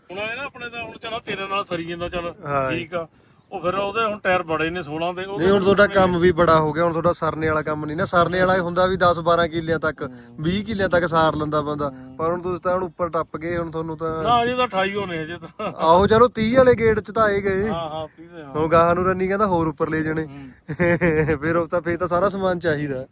ਹੁਣ ਇਹ ਨਾ ਆਪਣੇ ਤਾਂ ਹੁਣ ਚਲੋ ਤੇਰੇ ਨਾਲ ਸਰੀ ਜਾਂਦਾ ਚੱਲ ਹਾਂ। ਠੀਕ ਆ। ਉਹ ਫਿਰ ਉਹਦੇ ਹੁਣ ਟਾਇਰ ਬੜੇ ਨੇ 16 ਦੇ ਨਹੀਂ ਹੁਣ ਤੁਹਾਡਾ ਕੰਮ ਵੀ ਬੜਾ ਹੋ ਗਿਆ ਹੁਣ ਤੁਹਾਡਾ ਸਰਨੇ ਵਾਲਾ ਕੰਮ ਨਹੀਂ ਨਾ। ਸਰਨੇ ਵਾਲਾ ਹੁੰਦਾ ਵੀ 10 12 ਕਿੱਲਿਆਂ ਤੱਕ 20 ਕਿੱਲਿਆਂ ਤੱਕ ਸਾਰ ਲੈਂਦਾ ਬੰਦਾ। ਪਰ ਹੁਣ ਤੁਸੀਂ ਤਾਂ ਹੁਣ ਉੱਪਰ ਟੱਪ ਗਏ ਹੁਣ ਤੁਹਾਨੂੰ ਤਾਂ ਨਾ ਅਜੇ ਤਾਂ 28 ਹੋਣੇ ਅਜੇ ਤਾਂ। ਆਹੋ ਚਲੋ 30 ਵਾਲੇ ਗੇਟ ਚ ਤਾਂ ਆਏ ਗਏ। ਹਾਂ ਹਾਂ ਪੀਦੇ ਹਾਂ। ਹੁਣ ਗਾਹਾਂ ਨੂੰ ਰੰਨੀ ਕਹਿੰਦਾ ਹੋਰ ਉੱਪਰ ਲੈ ਜਾਣੇ। [LAUGHS] ਫਿਰ ਉਹ ਤਾਂ ਫੇਰ ਤਾਂ ਸਾਰਾ ਸਮਾਨ ਚਾਹੀਦਾ।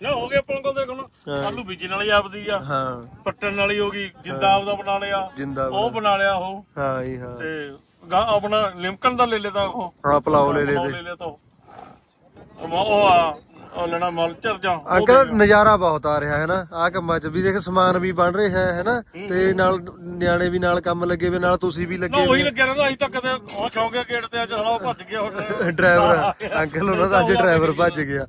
ਨਾ ਹੋ ਗਿਆ ਆਪਾਂ ਕੋਲ ਦੇਖ ਹੁਣ ਆਲੂ ਬੀਜਣ ਵਾਲੀ ਆਪਦੀ ਆ। ਹਾਂ। ਪੱਟਣ ਵਾਲੀ ਹੋ ਗਈ ਜਿੰਦਾ ਆਪਦਾ ਬਣਾ ਲਿਆ। ਉਹ ਬਣਾ ਲਿਆ ਉਹ। ਹਾਂ ਜੀ ਹਾਂ। ਤੇ ਗਾ ਆਪਣਾ ਲਿਮਕਨ ਦਾ ਲੈ ਤਾਂ ਉਹ। ਹਾਂ ਪਲਾਓ ਲੈ ਲੈ ਲੈ ਲਿਆ ਤਾਂ ਉਹ। ਉਹ ਉਹ ਆ ਉਹ ਲੈਣਾ ਮਲਚਰ ਜਾਂ ਉਹ ਅੰਕਲ ਨਜ਼ਾਰਾ ਬਹੁਤ ਆ ਰਿਹਾ ਹੈ ਨਾ ਆ ਕੰਮਾਂ 'ਚ। ਵੀ ਦੇਖ ਸਮਾਨ ਵੀ ਬਣ ਰਿਹਾ ਹੈ ਨਾ ਤੇ ਨਾਲ ਨਿਆਣੇ ਵੀ ਨਾਲ ਕੰਮ ਲੱਗੇ ਵੇ ਨਾਲ ਤੁਸੀਂ ਵੀ ਨਾ ਲੱਗੇ ਉਹੀ ਲੱਗਿਆ ਰਹਿੰਦਾ ਅਜੇ ਤੱਕ ਤੇ ਉਹ ਚੌਂਕਿਆ ਗੇਟ ਤੇ ਅੱਜ ਹਲਾ ਭੱਜ ਗਿਆ [LAUGHS] ਡਰਾਈਵਰ ਅੰਕਲ ਉਹਨਾਂ ਦਾ [LAUGHS] ਅੱਜ ਡਰਾਈਵਰ ਭੱਜ ਗਿਆ।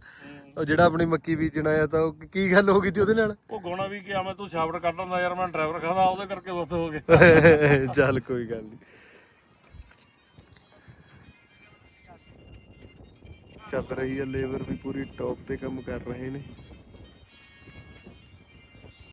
ਉਹ ਜਿਹੜਾ ਆਪਣੀ ਮੱਕੀ ਬੀਜਣਾ ਆ ਤਾਂ ਉਹ ਕੀ ਗੱਲ ਹੋ ਗਈ ਤੀ ਉਹਦੇ ਨਾਲ? ਉਹ ਗੋਣਾ ਵੀ ਕਿਹਾ ਮੈਂ ਤੂੰ ਸ਼ਾਫਟ ਕੱਢ ਦਿੰਦਾ ਯਾਰ ਮੈਂ ਡਰਾਈਵਰ ਖਾਦਾ ਉਹਦੇ ਕਰਕੇ ਬਸ ਹੋ ਗਿਆ। [LAUGHS] ਚੱਲ ਕੋਈ ਗੱਲ ਨਹੀਂ ਚੱਲ ਰਹੀ ਹੈ ਲੇਬਰ ਵੀ ਪੂਰੀ ਟੌਪ ਤੇ ਕੰਮ ਕਰ ਰਹੇ ਨੇ।